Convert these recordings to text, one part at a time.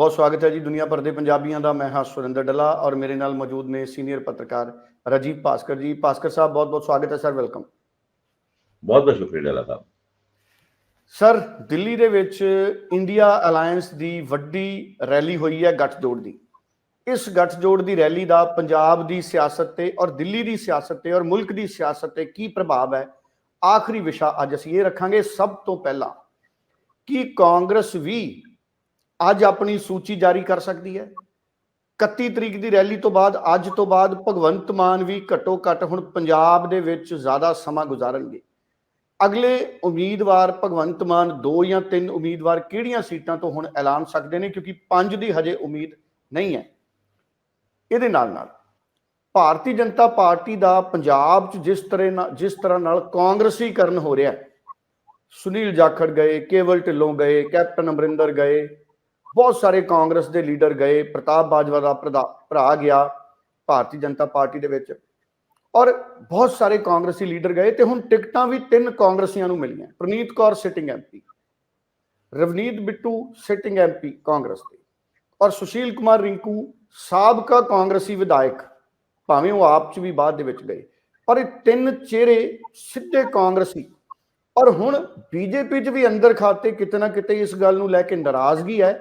ਬਹੁਤ ਸਵਾਗਤ ਹੈ ਜੀ ਦੁਨੀਆ ਭਰ ਦੇ ਪੰਜਾਬੀਆਂ ਦਾ। ਮੈਂ ਹਾਂ ਸੁਰਿੰਦਰ ਡੱਲਾ ਔਰ ਮੇਰੇ ਨਾਲ ਮੌਜੂਦ ਨੇ ਸੀਨੀਅਰ ਪੱਤਰਕਾਰ ਰਾਜੀਵ ਭਾਸਕਰ ਜੀ। ਭਾਸਕਰ ਸਾਹਿਬ ਬਹੁਤ ਬਹੁਤ ਸਵਾਗਤ ਹੈ ਸਰ ਵੈਲਕਮ। ਬਹੁਤ ਬਹੁਤ ਸ਼ੁਕਰੀਆ ਡਾਲਾ ਸਾਹਿਬ। ਸਰ ਦਿੱਲੀ ਦੇ ਵਿੱਚ ਇੰਡੀਆ ਅਲਾਈਅੰਸ ਦੀ ਵੱਡੀ ਰੈਲੀ ਹੋਈ ਹੈ ਗੱਠਜੋੜ ਦੀ। ਇਸ ਗੱਠਜੋੜ ਦੀ ਰੈਲੀ ਦਾ ਪੰਜਾਬ ਦੀ ਸਿਆਸਤ ਤੇ ਔਰ ਦਿੱਲੀ ਦੀ ਸਿਆਸਤ ਤੇ ਔਰ ਮੁਲਕ ਦੀ ਸਿਆਸਤ ਤੇ ਕੀ ਪ੍ਰਭਾਵ ਹੈ? ਆਖਰੀ ਵਿਸ਼ਾ ਅੱਜ ਅਸੀਂ ਇਹ ਰੱਖਾਂਗੇ ਸਭ ਤੋਂ ਪਹਿਲਾਂ। ਕੀ ਕਾਂਗਰਸ ਵੀ ਅੱਜ ਆਪਣੀ ਸੂਚੀ ਜਾਰੀ ਕਰ ਸਕਦੀ ਹੈ। 31 ਤਰੀਕ ਦੀ ਰੈਲੀ ਤੋਂ ਬਾਅਦ, ਅੱਜ ਤੋਂ ਬਾਅਦ ਭਗਵੰਤ ਮਾਨ ਵੀ ਘੱਟੋ ਘੱਟ ਹੁਣ ਪੰਜਾਬ ਦੇ ਵਿੱਚ ਜ਼ਿਆਦਾ ਸਮਾਂ ਗੁਜ਼ਾਰਨਗੇ। ਅਗਲੇ ਉਮੀਦਵਾਰ ਭਗਵੰਤ ਮਾਨ ਦੋ ਜਾਂ ਤਿੰਨ ਉਮੀਦਵਾਰ ਕਿਹੜੀਆਂ ਸੀਟਾਂ ਤੋਂ ਹੁਣ ਐਲਾਨ ਸਕਦੇ ਨੇ? ਕਿਉਂਕਿ ਪੰਜ ਦੀ ਹਜੇ ਉਮੀਦ ਨਹੀਂ ਹੈ। ਇਹਦੇ ਨਾਲ ਨਾਲ ਭਾਰਤੀ ਜਨਤਾ ਪਾਰਟੀ ਦਾ ਪੰਜਾਬ 'ਚ ਜਿਸ ਤਰ੍ਹਾਂ ਨਾਲ ਜਿਸ ਤਰ੍ਹਾਂ ਨਾਲ ਕਾਂਗਰਸੀਕਰਨ ਹੋ ਰਿਹਾ ਸੁਨੀਲ ਜਾਖੜ ਗਏ, ਕੇਵਲ ਢਿੱਲੋਂ ਗਏ, ਕੈਪਟਨ ਅਮਰਿੰਦਰ ਗਏ ਬਹੁਤ ਸਾਰੇ ਕਾਂਗਰਸ ਦੇ ਲੀਡਰ ਗਏ, ਪ੍ਰਤਾਪ ਬਾਜਵਾ ਦਾ ਭਰਾ- ਭਰਾ ਗਿਆ ਭਾਰਤੀ ਜਨਤਾ ਪਾਰਟੀ ਦੇ ਵਿੱਚ ਔਰ ਬਹੁਤ ਸਾਰੇ ਕਾਂਗਰਸੀ ਲੀਡਰ ਗਏ ਤੇ ਹੁਣ ਟਿਕਟਾਂ ਵੀ ਤਿੰਨ ਕਾਂਗਰਸੀਆਂ ਨੂੰ ਮਿਲੀਆਂ, Preneet Kaur sitting MP Ravneet Bittu sitting MP Congress ਦੇ ਔਰ ਸੁਸ਼ੀਲ ਕੁਮਾਰ ਰਿੰਕੂ ਸਾਬਕਾ ਕਾਂਗਰਸੀ ਵਿਧਾਇਕ, ਭਾਵੇਂ ਉਹ ਆਪ ਚ ਵੀ ਬਾਅਦ ਦੇ ਵਿੱਚ ਗਏ ਪਰ ਇਹ ਤਿੰਨ ਚਿਹਰੇ ਸਿੱਧੇ ਕਾਂਗਰਸੀ ਔਰ ਹੁਣ ਬੀਜੇਪੀ 'ਚ ਵੀ ਅੰਦਰ ਖਾਤੇ ਕਿਤੇ ਨਾ ਕਿਤੇ ਇਸ ਗੱਲ ਨੂੰ ਲੈ ਕੇ ਨਾਰਾਜ਼ਗੀ ਹੈ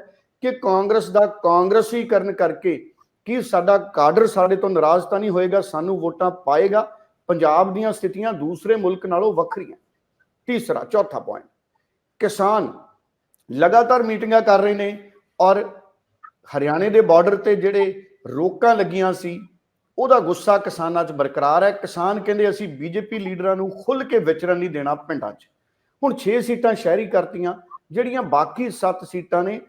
ਕਿ ਕਾਂਗਰਸ ਦਾ ਕਾਂਗਰਸੀਕਰਨ ਕਰਕੇ ਕੀ ਸਾਡਾ ਕਾਡਰ ਸਾਡੇ ਤੋਂ ਨਾਰਾਜ਼ ਤਾਂ ਨਹੀਂ ਹੋਏਗਾ, ਸਾਨੂੰ ਵੋਟਾਂ ਪਾਏਗਾ। ਪੰਜਾਬ ਦੀਆਂ ਸਥਿਤੀਆਂ ਦੂਸਰੇ ਮੁਲਕ ਨਾਲੋਂ ਵੱਖਰੀਆਂ। ਤੀਸਰਾ, ਚੌਥਾ ਪੁਆਇੰਟ ਕਿਸਾਨ ਲਗਾਤਾਰ ਮੀਟਿੰਗਾਂ ਕਰ ਰਹੇ ਨੇ ਔਰ ਹਰਿਆਣੇ ਦੇ ਬਾਰਡਰ ਤੇ ਜਿਹੜੇ ਰੋਕਾਂ ਲੱਗੀਆਂ ਸੀ, ਉਹਦਾ ਗੁੱਸਾ ਕਿਸਾਨਾਂ 'ਚ ਬਰਕਰਾਰ ਹੈ। ਕਿਸਾਨ ਕਹਿੰਦੇ ਅਸੀਂ ਬੀਜੇਪੀ ਲੀਡਰਾਂ ਨੂੰ ਖੁੱਲ ਕੇ ਵਿਚਰਨ ਨਹੀਂ ਦੇਣਾ ਪਿੰਡਾਂ 'ਚ। ਹੁਣ 6 ਸੀਟਾਂ ਸ਼ਹਿਰੀ ਕਰਤੀਆਂ, ਜਿਹੜੀਆਂ ਬਾਕੀ 7 ਸੀਟਾਂ ਨੇ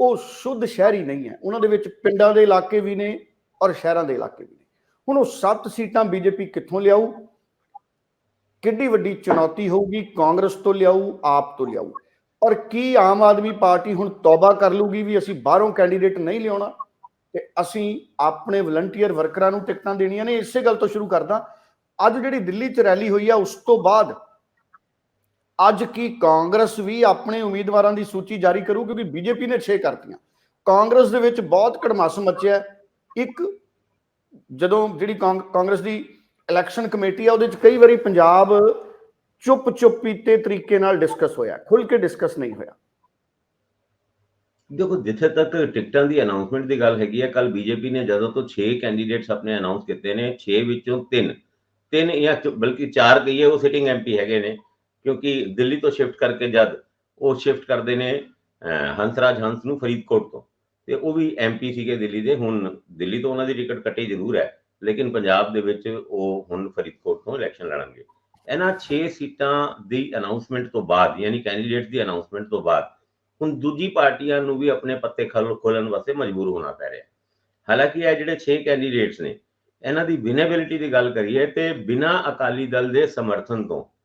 ਉਹ ਸ਼ੁੱਧ ਸ਼ਹਿਰੀ ਨਹੀਂ ਹੈ। ਉਹਨਾਂ ਦੇ ਵਿੱਚ ਪਿੰਡਾਂ ਦੇ ਇਲਾਕੇ ਵੀ ਨੇ ਔਰ ਸ਼ਹਿਰਾਂ ਦੇ ਇਲਾਕੇ ਵੀ ਨੇ। ਹੁਣ ਉਹ 7 ਸੀਟਾਂ ਬੀਜੇਪੀ ਕਿੱਥੋਂ ਲਿਆਊ? ਕਿੱਡੀ ਵੱਡੀ ਚੁਣੌਤੀ ਹੋਊਗੀ, ਕਾਂਗਰਸ ਤੋਂ ਲਿਆਊ, ਆਪ ਤੋਂ ਲਿਆਊ। ਔਰ ਕੀ ਆਮ ਆਦਮੀ ਪਾਰਟੀ ਹੁਣ ਤੌਬਾ ਕਰ ਲੂਗੀ ਵੀ ਅਸੀਂ ਬਾਹਰੋਂ ਕੈਂਡੀਡੇਟ ਨਹੀਂ ਲਿਆਉਣਾ? ਤੇ ਅਸੀਂ ਆਪਣੇ ਵਲੰਟੀਅਰ ਵਰਕਰਾਂ ਨੂੰ ਟਿਕਟਾਂ ਦੇਣੀਆਂ ਨੇ, ਇਸੇ ਗੱਲ ਤੋਂ ਸ਼ੁਰੂ ਕਰਦਾ। ਅੱਜ ਜਿਹੜੀ ਦਿੱਲੀ 'ਚ ਰੈਲੀ ਹੋਈ ਆ, ਉਸ ਤੋਂ ਬਾਅਦ ਅੱਜ ਕੀ ਕਾਂਗਰਸ ਵੀ ਆਪਣੇ ਉਮੀਦਵਾਰਾਂ ਦੀ ਸੂਚੀ ਜਾਰੀ ਕਰੂ, ਕਿਉਂਕਿ ਬੀਜੇਪੀ ਨੇ 6 ਕਰਤੀਆਂ। ਕਾਂਗਰਸ ਦੇ ਵਿੱਚ ਬਹੁਤ ਕੜਮਾਸ ਮਚਿਆ ਇੱਕ, ਜਦੋਂ ਜਿਹੜੀ ਕਾਂਗ- ਕਾਂਗਰਸ ਦੀ ਇਲੈਕਸ਼ਨ ਕਮੇਟੀ ਆ, ਉਹਦੇ ਵਿੱਚ ਕਈ ਵਾਰੀ ਪੰਜਾਬ ਚੁੱਪ ਚੁੱਪੀਤੇ ਤਰੀਕੇ ਨਾਲ ਡਿਸਕਸ ਹੋਇਆ ਖੁੱਲ ਕੇ ਡਿਸਕਸ ਨਹੀਂ ਹੋਇਆ। ਦੇਖੋ, ਜਿੱਥੇ ਤੱਕ ਟਿਕਟਾਂ ਦੀ ਅਨਾਉਂਸਮੈਂਟ ਦੀ ਗੱਲ ਹੈਗੀ ਹੈ ਕੱਲ ਬੀਜੇਪੀ ਨੇ ਜਦੋਂ ਤੋਂ 6 ਕੈਂਡੀਡੇਟਸ ਆਪਣੇ ਅਨਾਉਂਸ ਕੀਤੇ ਨੇ 6 ਵਿੱਚੋਂ 3 ਤਿੰਨ ਜਾਂ ਬਲਕਿ ਚਾਰ ਕਹੀਏ, ਉਹ ਸਿਟਿੰਗ ਐਮਪੀ ਹੈਗੇ ਨੇ। ਕਿਉਂਕਿ ਦਿੱਲੀ ਤੋਂ ਸ਼ਿਫਟ ਕਰਕੇ ਜਦ ਉਹ ਸ਼ਿਫਟ ਕਰਦੇ ਨੇ ਅਹ, ਹੰਸਰਾਜ ਹੰਸ ਨੂੰ ਫਰੀਦਕੋਟ ਤੋਂ। ਤੇ ਉਹ ਵੀ ਐਮਪੀ ਸੀਗੇ ਦਿੱਲੀ ਦੇ। ਹੁਣ ਦਿੱਲੀ ਤੋਂ ਉਹਨਾਂ ਦੀ ਟਿਕਟ ਕੱਟੀ ਜ਼ਰੂਰ ਹੈ ਲੇਕਿਨ ਪੰਜਾਬ ਦੇ ਵਿੱਚ ਉਹ ਹੁਣ ਫਰੀਦਕੋਟ ਤੋਂ ਇਲੈਕਸ਼ਨ ਲੜਨਗੇ। ਇਹਨਾਂ 6 ਸੀਟਾਂ ਦੀ ਅਨਾਉਂਸਮੈਂਟ ਤੋਂ ਬਾਅਦ ਯਾਨੀ ਕੈਂਡੀਡੇਟਸ ਦੀ ਅਨਾਉਂਸਮੈਂਟ ਤੋਂ ਬਾਅਦ ਹੁਣ ਦੂਜੀ ਪਾਰਟੀਆਂ ਨੂੰ ਵੀ ਆਪਣੇ ਪੱਤੇ ਖੋਲ ਖੋਲਣ ਵਾਸਤੇ ਮਜਬੂਰ ਹੋਣਾ ਪੈ ਰਿਹਾ। ਹਾਲਾਂਕਿ ਇਹ ਜਿਹੜੇ 6 ਕੈਂਡੀਡੇਟਸ ਨੇ ਇਹਨਾਂ ਦੀ ਵਿਨੇਬਿਲਿਟੀ ਦੀ ਗੱਲ ਕਰੀਏ ਤੇ ਬਿਨਾਂ ਅਕਾਲੀ ਦਲ ਦੇ ਸਮਰਥਨ ਤੋਂ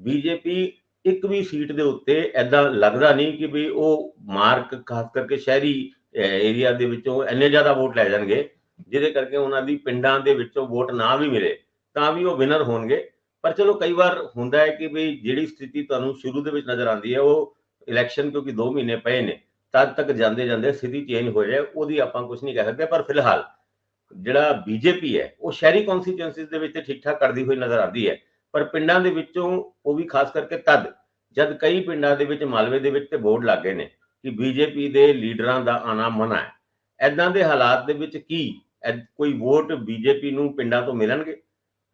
ਬੀਜੇਪੀ ਇੱਕ ਵੀ ਸੀਟ ਦੇ ਉੱਤੇ ਐਦਾਂ ਲੱਗਦਾ ਨਹੀਂ ਕਿ ਵੀ ਉਹ ਮਾਰਕ, ਖਾਸ ਕਰਕੇ ਸ਼ਹਿਰੀ ਏਰੀਆ ਦੇ ਵਿੱਚੋਂ ਇੰਨੇ ਜ਼ਿਆਦਾ ਵੋਟ ਲੈ ਜਾਣਗੇ, ਜਿਹਦੇ ਕਰਕੇ ਉਹਨਾਂ ਦੀ ਪਿੰਡਾਂ ਦੇ ਵਿੱਚੋਂ ਵੋਟ ਨਾ ਵੀ ਮਿਲੇ, ਤਾਂ ਵੀ ਉਹ ਵਿਨਰ ਹੋਣਗੇ। ਪਰ ਚਲੋ ਕਈ ਵਾਰ ਹੁੰਦਾ ਹੈ ਕਿ ਵੀ ਜਿਹੜੀ ਸਥਿਤੀ ਤੁਹਾਨੂੰ ਸ਼ੁਰੂ ਦੇ ਵਿੱਚ ਨਜ਼ਰ ਆਉਂਦੀ ਹੈ, ਉਹ ਇਲੈਕਸ਼ਨ ਕਿਉਂਕਿ 2 ਮਹੀਨੇ ਪਏ ਨੇ, ਤਦ ਤੱਕ ਜਾਂਦੇ ਜਾਂਦੇ ਸਥਿਤੀ ਚੇਂਜ ਹੋ ਜਾਏ, ਉਹਦੀ ਆਪਾਂ ਕੁਝ ਨਹੀਂ ਕਹਿ ਸਕਦੇ, ਪਰ ਫਿਲਹਾਲ ਜਿਹੜਾ ਬੀਜੇਪੀ ਹੈ, ਉਹ ਸ਼ਹਿਰੀ ਕਨਸਟੀਚੁਐਂਸੀਜ਼ ਦੇ ਵਿੱਚ ਠੀਕ ਠਾਕ ਕਰਦੀ ਹੋਈ ਨਜ਼ਰ ਆਉਂਦੀ ਹੈ। ਪਰ ਪਿੰਡਾਂ ਦੇ ਵਿੱਚੋਂ ਉਹ ਵੀ ਖਾਸ ਕਰਕੇ ਤਦ, ਜਦ ਕਈ ਪਿੰਡਾਂ ਦੇ ਵਿੱਚ ਮਾਲਵੇ ਦੇ ਵਿੱਚ ਤੇ ਬੋਰਡ ਲੱਗੇ ਨੇ ਕਿ ਬੀਜੇਪੀ ਦੇ ਲੀਡਰਾਂ ਦਾ ਆਣਾ ਮਨਾ ਹੈ। ਐਦਾਂ ਦੇ ਹਾਲਾਤ ਦੇ ਵਿੱਚ ਕੀ ਕੋਈ ਵੋਟ ਬੀਜੇਪੀ ਨੂੰ ਪਿੰਡਾਂ ਤੋਂ ਮਿਲਣਗੇ?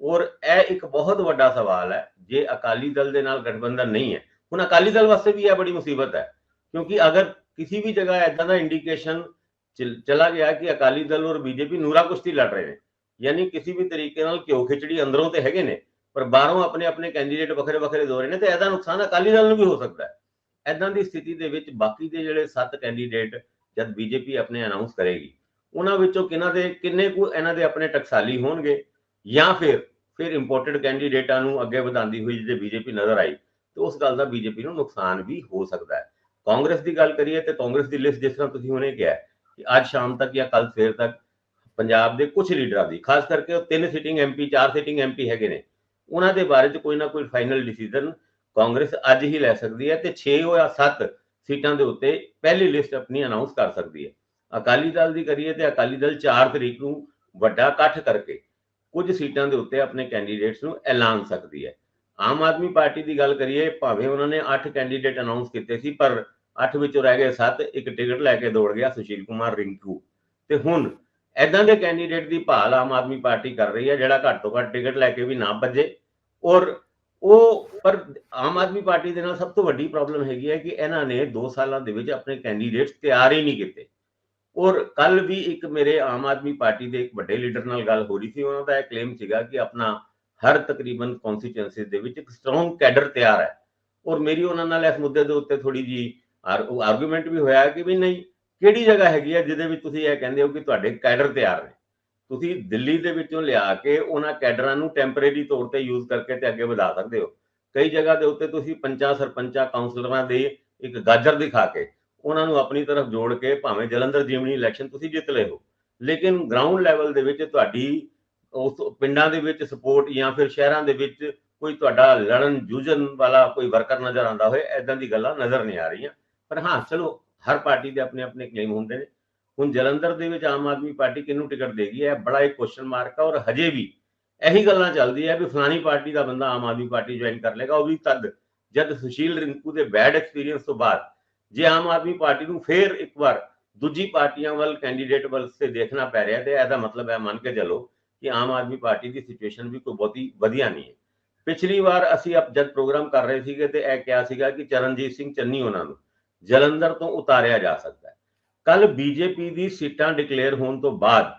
ਔਰ ਇਹ ਇੱਕ ਬਹੁਤ ਵੱਡਾ ਸਵਾਲ ਹੈ, ਜੇ ਅਕਾਲੀ ਦਲ ਦੇ ਨਾਲ ਗਠਬੰਧਨ ਨਹੀਂ ਹੈ। ਹੁਣ ਅਕਾਲੀ ਦਲ ਵਾਸਤੇ ਵੀ ਇਹ ਬੜੀ ਮੁਸੀਬਤ ਹੈ, ਕਿਉਂਕਿ ਅਗਰ ਕਿਸੇ ਵੀ ਜਗ੍ਹਾ ਐਦਾਂ ਦਾ ਇੰਡੀਕੇਸ਼ਨ ਚਲਾ ਗਿਆ ਕਿ ਅਕਾਲੀ ਦਲ ਔਰ ਬੀਜੇਪੀ ਨੂਰਾ ਕੁਸ਼ਤੀ ਲੜ ਰਹੇ ਨੇ, ਯਾਨੀ ਕਿਸੇ ਵੀ ਤਰੀਕੇ ਨਾਲ ਘਿਓ ਖਿਚੜੀ ਅੰਦਰੋਂ ਤੇ ਹੈਗੇ ਨੇ ਪਰ ਬਾਹਰੋਂ ਆਪਣੇ ਆਪਣੇ ਕੈਂਡੀਡੇਟ ਵੱਖਰੇ ਵੱਖਰੇ ਦੋ ਰਹੇ ਨੇ ਤੇ ਇਹਦਾ ਨੁਕਸਾਨ ਅਕਾਲੀ ਦਲ ਨੂੰ ਵੀ ਹੋ ਸਕਦਾ ਹੈ। ਐਦਾਂ ਦੀ ਸਥਿਤੀ ਦੇ ਵਿੱਚ ਬਾਕੀ ਦੇ ਜਿਹੜੇ 7 ਕੈਂਡੀਡੇਟ ਜਦ ਬੀਜੇਪੀ ਆਪਣੇ ਅਨਾਉਂਸ ਕਰੇਗੀ, ਉਹਨਾਂ ਵਿੱਚੋਂ ਕਿਹਨਾਂ ਦੇ ਕਿੰਨੇ ਕੁ ਇਹਨਾਂ ਦੇ ਆਪਣੇ ਟਕਸਾਲੀ ਹੋਣਗੇ ਜਾਂ ਫਿਰ ਫਿਰ ਇੰਪੋਰਟਡ ਕੈਂਡੀਡੇਟਾਂ ਨੂੰ ਅੱਗੇ ਵਧਾਉਂਦੀ ਹੋਈ ਜੇ ਬੀਜੇਪੀ ਨਜ਼ਰ ਆਈ, ਤੇ ਉਸ ਗੱਲ ਦਾ ਬੀਜੇਪੀ ਨੂੰ ਨੁਕਸਾਨ ਵੀ ਹੋ ਸਕਦਾ ਹੈ। ਕਾਂਗਰਸ ਦੀ ਗੱਲ ਕਰੀਏ ਤੇ ਕਾਂਗਰਸ ਦੀ ਲਿਸਟ ਜਿਸ ਤਰ੍ਹਾਂ ਤੁਸੀਂ ਹੁਣੇ ਕਿਹਾ ਕਿ ਅੱਜ ਸ਼ਾਮ ਤੱਕ ਜਾਂ ਕੱਲ ਸਵੇਰ ਤੱਕ ਪੰਜਾਬ ਦੇ ਕੁਝ ਲੀਡਰਾਂ ਦੀ, ਖਾਸ ਕਰਕੇ ਉਹ ਤਿੰਨ ਸਿਟਿੰਗ ਐਮਪੀ ਚਾਰ ਸਿਟਿੰਗ ਐਮਪੀ ਹੈਗੇ ਨੇ ਉਹਨਾਂ ਦੇ ਬਾਰੇ ਚ ਕੋਈ ਨਾ ਕੋਈ ਫਾਈਨਲ ਡਿਸੀਜਨ ਕਾਂਗਰਸ ਅੱਜ ਹੀ ਲੈ ਸਕਦੀ ਹੈ ਤੇ 6 ਜਾਂ 7 ਸੀਟਾਂ ਦੇ ਉੱਤੇ ਪਹਿਲੀ ਲਿਸਟ ਆਪਣੀ ਅਨਾਉਂਸ ਕਰ ਸਕਦੀ ਹੈ। ਅਕਾਲੀ ਦਲ ਦੀ ਕਰੀਏ ਤੇ ਅਕਾਲੀ ਦਲ 4 ਤਰੀਕ ਨੂੰ ਵੱਡਾ ਇਕੱਠ ਕਰਕੇ ਕੁਝ ਸੀਟਾਂ ਦੇ ਉੱਤੇ ਆਪਣੇ ਕੈਂਡੀਡੇਟਸ ਨੂੰ ਐਲਾਨ ਸਕਦੀ ਹੈ। ਆਮ ਆਦਮੀ ਪਾਰਟੀ ਦੀ ਗੱਲ ਕਰੀਏ, ਭਾਵੇਂ ਉਹਨਾਂ ਨੇ 8 ਕੈਂਡੀਡੇਟ ਅਨਾਉਂਸ ਕੀਤੇ ਸੀ, ਪਰ 8 ਵਿੱਚੋਂ ਰਹਿ ਗਏ 7 ਇੱਕ ਟਿਕਟ ਲੈ ਕੇ ਦੌੜ ਗਿਆ ਸੁਸ਼ੀਲ ਕੁਮਾਰ ਰਿੰਕੂ। ਤੇ ਹੁਣ ਐਦਾਂ ਦੇ ਕੈਂਡੀਡੇਟ ਦੀ ਭਾਲ ਆਮ ਆਦਮੀ ਪਾਰਟੀ ਕਰ ਰਹੀ ਹੈ, ਜਿਹੜਾ ਘੱਟ ਤੋਂ ਘੱਟ ਟਿਕਟ ਲੈ ਕੇ ਵੀ ਨਾ ਭੱਜੇ। ਔਰ ਉਹ, ਪਰ ਆਮ ਆਦਮੀ ਪਾਰਟੀ ਦੇ ਨਾਲ ਸਭ ਤੋਂ ਵੱਡੀ ਪ੍ਰੋਬਲਮ ਹੈਗੀ ਹੈ ਕਿ ਇਹਨਾਂ ਨੇ 2 ਸਾਲਾਂ ਦੇ ਵਿੱਚ ਆਪਣੇ ਕੈਂਡੀਡੇਟਸ ਤਿਆਰ ਹੀ ਨਹੀਂ ਕੀਤੇ। ਔਰ ਕੱਲ ਵੀ ਇੱਕ ਮੇਰੇ ਆਮ ਆਦਮੀ ਪਾਰਟੀ ਦੇ ਇੱਕ ਵੱਡੇ ਲੀਡਰ ਨਾਲ ਗੱਲ ਹੋ ਰਹੀ ਸੀ, ਉਹਨਾਂ ਦਾ ਇਹ ਕਲੇਮ ਸੀਗਾ ਕਿ ਆਪਣਾ ਹਰ ਤਕਰੀਬਨ ਕਨਸਟੀਚੁਐਂਸੀ ਦੇ ਵਿੱਚ ਇੱਕ ਸਟਰੋਂਗ ਕੈਡਰ ਤਿਆਰ ਹੈ। ਔਰ ਮੇਰੀ ਉਹਨਾਂ ਨਾਲ ਇਸ ਮੁੱਦੇ ਦੇ ਉੱਤੇ ਥੋੜੀ ਜੀ ਆਰਗੂਮੈਂਟ ਵੀ ਹੋਇਆ ਕਿ ਵੀ ਨਹੀਂ ਕਿਹੜੀ ਜਗ੍ਹਾ ਹੈਗੀ ਹੈ ਜਿਹਦੇ ਵਿੱਚ ਤੁਸੀਂ ਇਹ ਕਹਿੰਦੇ ਹੋ ਕਿ ਤੁਹਾਡੇ ਕੈਡਰ ਤਿਆਰ ਨੇ? ਤੁਸੀਂ ਦਿੱਲੀ ਦੇ ਵਿੱਚੋਂ ਲਿਆ ਕੇ ਉਹਨਾਂ ਕੈਡਰਾਂ ਨੂੰ ਟੈਂਪਰੇਰੀ ਤੌਰ ਤੇ ਯੂਜ਼ ਕਰਕੇ ਤੇ ਅੱਗੇ ਵਧਾ ਸਕਦੇ ਹੋ। ਕਈ ਜਗ੍ਹਾ ਦੇ ਉੱਤੇ ਤੁਸੀਂ ਪੰਚਾਂ, ਸਰਪੰਚਾਂ ਕਾਉਂਸਲਰਾਂ ਦੇ ਇੱਕ ਗਾਜਰ ਦਿਖਾ ਕੇ ਉਹਨਾਂ ਨੂੰ ਆਪਣੀ ਤਰਫ ਜੋੜ ਕੇ ਭਾਵੇਂ ਜਲੰਧਰ ਜੀਵਨੀ ਇਲੈਕਸ਼ਨ ਤੁਸੀਂ ਜਿੱਤ ਲਏ ਹੋ। ਲੇਕਿਨ ਗਰਾਊਂਡ ਲੈਵਲ ਦੇ ਵਿੱਚ ਤੁਹਾਡੀ ਉਸ ਪਿੰਡਾਂ ਦੇ ਵਿੱਚ ਸਪੋਰਟ ਜਾਂ ਫਿਰ ਸ਼ਹਿਰਾਂ ਦੇ ਵਿੱਚ ਕੋਈ ਤੁਹਾਡਾ ਲੜਨ ਜੂਝਣ ਵਾਲਾ ਕੋਈ ਵਰਕਰ ਨਜ਼ਰ ਆਉਂਦਾ ਹੋਏ ਐਦਾਂ ਦੀ ਗੱਲਾਂ ਨਜ਼ਰ ਨਹੀਂ ਆ ਰਹੀਆਂ। ਪਰ ਹਾਂ, ਚਲੋ ਹਰ ਪਾਰਟੀ ਦੇ ਆਪਣੇ ਆਪਣੇ ਕਲੇਮ ਹੁੰਦੇ ਨੇ। ਹੁਣ ਜਲੰਧਰ ਦੇ ਵਿੱਚ ਆਮ ਆਦਮੀ ਪਾਰਟੀ ਕਿਹਨੂੰ ਟਿਕਟ ਦੇਗੀ ਇਹ ਬੜਾ ਹੀ ਕੁਐਸਚਨ ਮਾਰਕ ਆ ਔਰ ਹਜੇ ਵੀ ਇਹੀ ਗੱਲਾਂ ਚੱਲਦੀ ਹੈ ਵੀ ਫਲਾਣੀ ਪਾਰਟੀ ਦਾ ਬੰਦਾ ਆਮ ਆਦਮੀ ਪਾਰਟੀ ਜੁਆਇਨ ਕਰ ਲੇਗਾ ਉਹ ਵੀ ਤਦ, ਜਦ ਸੁਸ਼ੀਲ ਰਿੰਕੂ ਦੇ ਬੈਡ ਐਕਸਪੀਰੀਅੰਸ ਤੋਂ ਬਾਅਦ। ਜੇ ਆਮ ਆਦਮੀ ਪਾਰਟੀ ਨੂੰ ਫੇਰ ਇੱਕ ਵਾਰ ਦੂਜੀ ਪਾਰਟੀਆਂ ਵੱਲ ਕੈਂਡੀਡੇਟ ਵੱਲ ਸੇ ਦੇਖਣਾ ਪੈ ਰਿਹਾ ਤੇ ਇਹਦਾ ਮਤਲਬ ਹੈ ਮੰਨ ਕੇ ਚੱਲੋ ਕਿ ਆਮ ਆਦਮੀ ਪਾਰਟੀ ਦੀ ਸਿਚੁਏਸ਼ਨ ਵੀ ਕੋਈ ਬਹੁਤੀ ਵਧੀਆ ਨਹੀਂ ਹੈ। ਪਿਛਲੀ ਵਾਰ ਅਸੀਂ ਅਬ ਜਦ ਪ੍ਰੋਗਰਾਮ ਕਰ ਰਹੇ ਸੀਗੇ ਤੇ ਇਹ ਕਿਹਾ ਸੀਗਾ ਕਿ ਚਰਨਜੀਤ ਸਿੰਘ ਚੰਨੀ ਉਹਨਾਂ ਨੂੰ ਜਲੰਧਰ ਤੋਂ ਉਤਾਰਿਆ ਜਾ ਸਕਦਾ ਹੈ। ਕੱਲ ਬੀਜੇਪੀ ਦੀ ਸੀਟਾਂ ਡਿਕਲੇਅਰ ਹੋਣ ਤੋਂ ਬਾਅਦ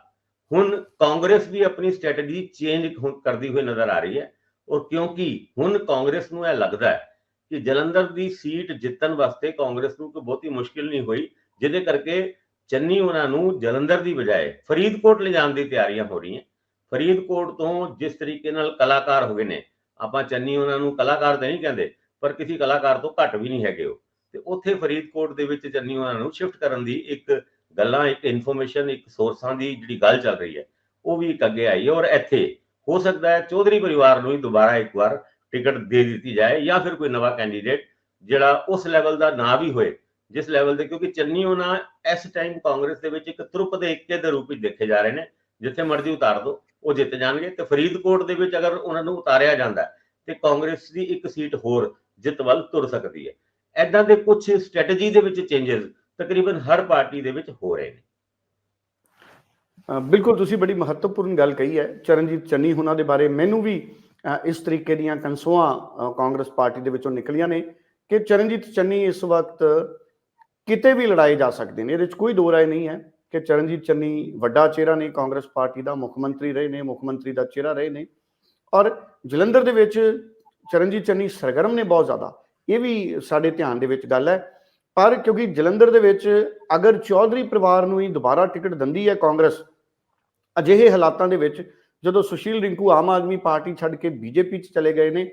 ਹੁਣ ਕਾਂਗਰਸ ਵੀ ਆਪਣੀ ਸਟ੍ਰੈਟਜੀ ਚੇਂਜ ਕਰਦੀ ਹੋਈ ਨਜ਼ਰ ਆ ਰਹੀ ਹੈ ਔਰ ਕਿਉਂਕਿ ਹੁਣ ਕਾਂਗਰਸ ਨੂੰ ਇਹ ਲੱਗਦਾ ਹੈ ਕਿ ਜਲੰਧਰ ਦੀ ਸੀਟ ਜਿੱਤਣ ਵਾਸਤੇ ਕਾਂਗਰਸ ਨੂੰ ਕੋਈ ਬਹੁਤੀ ਮੁਸ਼ਕਿਲ ਨਹੀਂ ਹੋਈ, ਜਿਹਦੇ ਕਰਕੇ ਚੰਨੀ ਉਹਨਾਂ ਨੂੰ ਜਲੰਧਰ ਦੀ ਬਜਾਏ ਫਰੀਦਕੋਟ ਲਿਜਾਣ ਦੀ ਤਿਆਰੀਆਂ ਹੋ ਰਹੀਆਂ। ਫਰੀਦਕੋਟ ਤੋਂ ਜਿਸ ਤਰੀਕੇ ਨਾਲ ਕਲਾਕਾਰ ਹੋ ਗਏ ਨੇ, ਆਪਾਂ ਚੰਨੀ ਉਹਨਾਂ ਨੂੰ ਕਲਾਕਾਰ ਤਾਂ ਨਹੀਂ ਕਹਿੰਦੇ, ਪਰ ਕਿਸੇ ਕਲਾਕਾਰ ਤੋਂ ਘੱਟ ਵੀ ਨਹੀਂ ਹੈਗੇ ਉਹ। ਤੇ ਉੱਥੇ ਫਰੀਦਕੋਟ ਦੇ ਵਿੱਚ ਚੰਨੀ ਉਹਨਾਂ ਨੂੰ ਸ਼ਿਫਟ ਕਰਨ ਦੀ ਇੱਕ ਗੱਲਾਂ, ਇੱਕ ਇਨਫੋਰਮੇਸ਼ਨ ਇੱਕ ਸੋਰਸਾਂ ਦੀ ਜਿਹੜੀ ਗੱਲ ਚੱਲ ਰਹੀ ਹੈ, ਉਹ ਵੀ ਇੱਕ ਅੱਗੇ ਆਈ ਹੈ ਔਰ ਇੱਥੇ ਹੋ ਸਕਦਾ ਹੈ ਚੌਧਰੀ ਪਰਿਵਾਰ ਨੂੰ ਹੀ ਦੁਬਾਰਾ ਇੱਕ ਵਾਰ ਟਿਕਟ ਦੇ ਦਿੱਤੀ ਜਾਏ ਜਾਂ ਫਿਰ ਕੋਈ ਨਵਾਂ ਕੈਂਡੀਡੇਟ ਜਿਹੜਾ ਉਸ ਲੈਵਲ ਦਾ ਨਾ ਵੀ ਹੋਏ, ਜਿਸ ਲੈਵਲ ਦੇ ਕਿਉਂਕਿ ਚੰਨੀ ਉਹਨਾਂ ਇਸ ਟਾਈਮ ਕਾਂਗਰਸ ਦੇ ਵਿੱਚ ਇੱਕ ਤਰੁਪ ਦੇ ਇੱਕੇ ਦੇ ਰੂਪ ਵਿੱਚ ਦੇਖੇ ਜਾ ਰਹੇ ਨੇ, ਜਿੱਥੇ ਮਰਜ਼ੀ ਉਤਾਰ ਦੋ, ਉਹ ਜਿੱਤ ਜਾਣਗੇ ਤੇ ਫਰੀਦਕੋਟ ਦੇ ਵਿੱਚ ਅਗਰ ਉਹਨਾਂ ਨੂੰ ਉਤਾਰਿਆ ਜਾਂਦਾ ਤੇ ਕਾਂਗਰਸ ਦੀ ਇੱਕ ਸੀਟ ਹੋਰ ਜਿੱਤ ਵੱਲ ਤੁਰ ਸਕਦੀ ਹੈ। ਐਦਾਂ ਦੇ ਕੁਝ ਸਟ੍ਰੈਟਜੀ ਦੇ ਵਿੱਚ ਚੇਂਜਸ ਤਕਰੀਬਨ ਹਰ ਪਾਰਟੀ ਦੇ ਵਿੱਚ ਹੋ ਰਹੇ ਨੇ। ਬਿਲਕੁਲ ਤੁਸੀਂ ਬੜੀ ਮਹੱਤਵਪੂਰਨ ਗੱਲ ਕਹੀ ਹੈ। ਚਰਨਜੀਤ ਚੰਨੀ ਉਹਨਾਂ ਦੇ ਬਾਰੇ ਮੈਨੂੰ ਵੀ ਇਸ ਤਰੀਕੇ ਦੀਆਂ ਕੰਸੋਆਂ ਕਾਂਗਰਸ ਪਾਰਟੀ ਦੇ ਵਿੱਚੋਂ ਨਿਕਲੀਆਂ ਨੇ ਕਿ ਚਰਨਜੀਤ ਚੰਨੀ ਇਸ ਵਕਤ ਕਿਤੇ ਵੀ ਲੜਾਏ ਜਾ ਸਕਦੇ ਨੇ। ਇਹਦੇ ਵਿੱਚ ਕੋਈ ਦੋ ਰਾਏ ਨਹੀਂ ਹੈ ਕਿ ਚਰਨਜੀਤ ਚੰਨੀ ਵੱਡਾ ਚਿਹਰਾ ਨੇ, ਕਾਂਗਰਸ ਪਾਰਟੀ ਦਾ ਮੁੱਖ ਮੰਤਰੀ ਰਹੇ ਨੇ, ਮੁੱਖ ਮੰਤਰੀ ਦਾ ਚਿਹਰਾ ਰਹੇ ਨੇ। ਔਰ ਜਲੰਧਰ ਦੇ ਵਿੱਚ ਚਰਨਜੀਤ ਚੰਨੀ ਸਰਗਰਮ ਨੇ ਬਹੁਤ ਜ਼ਿਆਦਾ। ਇਹ ਵੀ ਸਾਡੇ ਧਿਆਨ ਦੇ ਵਿੱਚ ਗੱਲ ਹੈ। ਪਰ ਕਿਉਂਕਿ ਜਲੰਧਰ ਦੇ ਵਿੱਚ ਅਗਰ ਚੌਧਰੀ ਪਰਿਵਾਰ ਨੂੰ ਹੀ ਦੁਬਾਰਾ ਟਿਕਟ ਦਿੰਦੀ ਹੈ ਕਾਂਗਰਸ, ਅਜਿਹੇ ਹਾਲਾਤਾਂ ਦੇ ਵਿੱਚ ਜਦੋਂ ਸੁਸ਼ੀਲ ਰਿੰਕੂ ਆਮ ਆਦਮੀ ਪਾਰਟੀ ਛੱਡ ਕੇ ਬੀਜੇਪੀ 'ਚ ਚਲੇ ਗਏ ਨੇ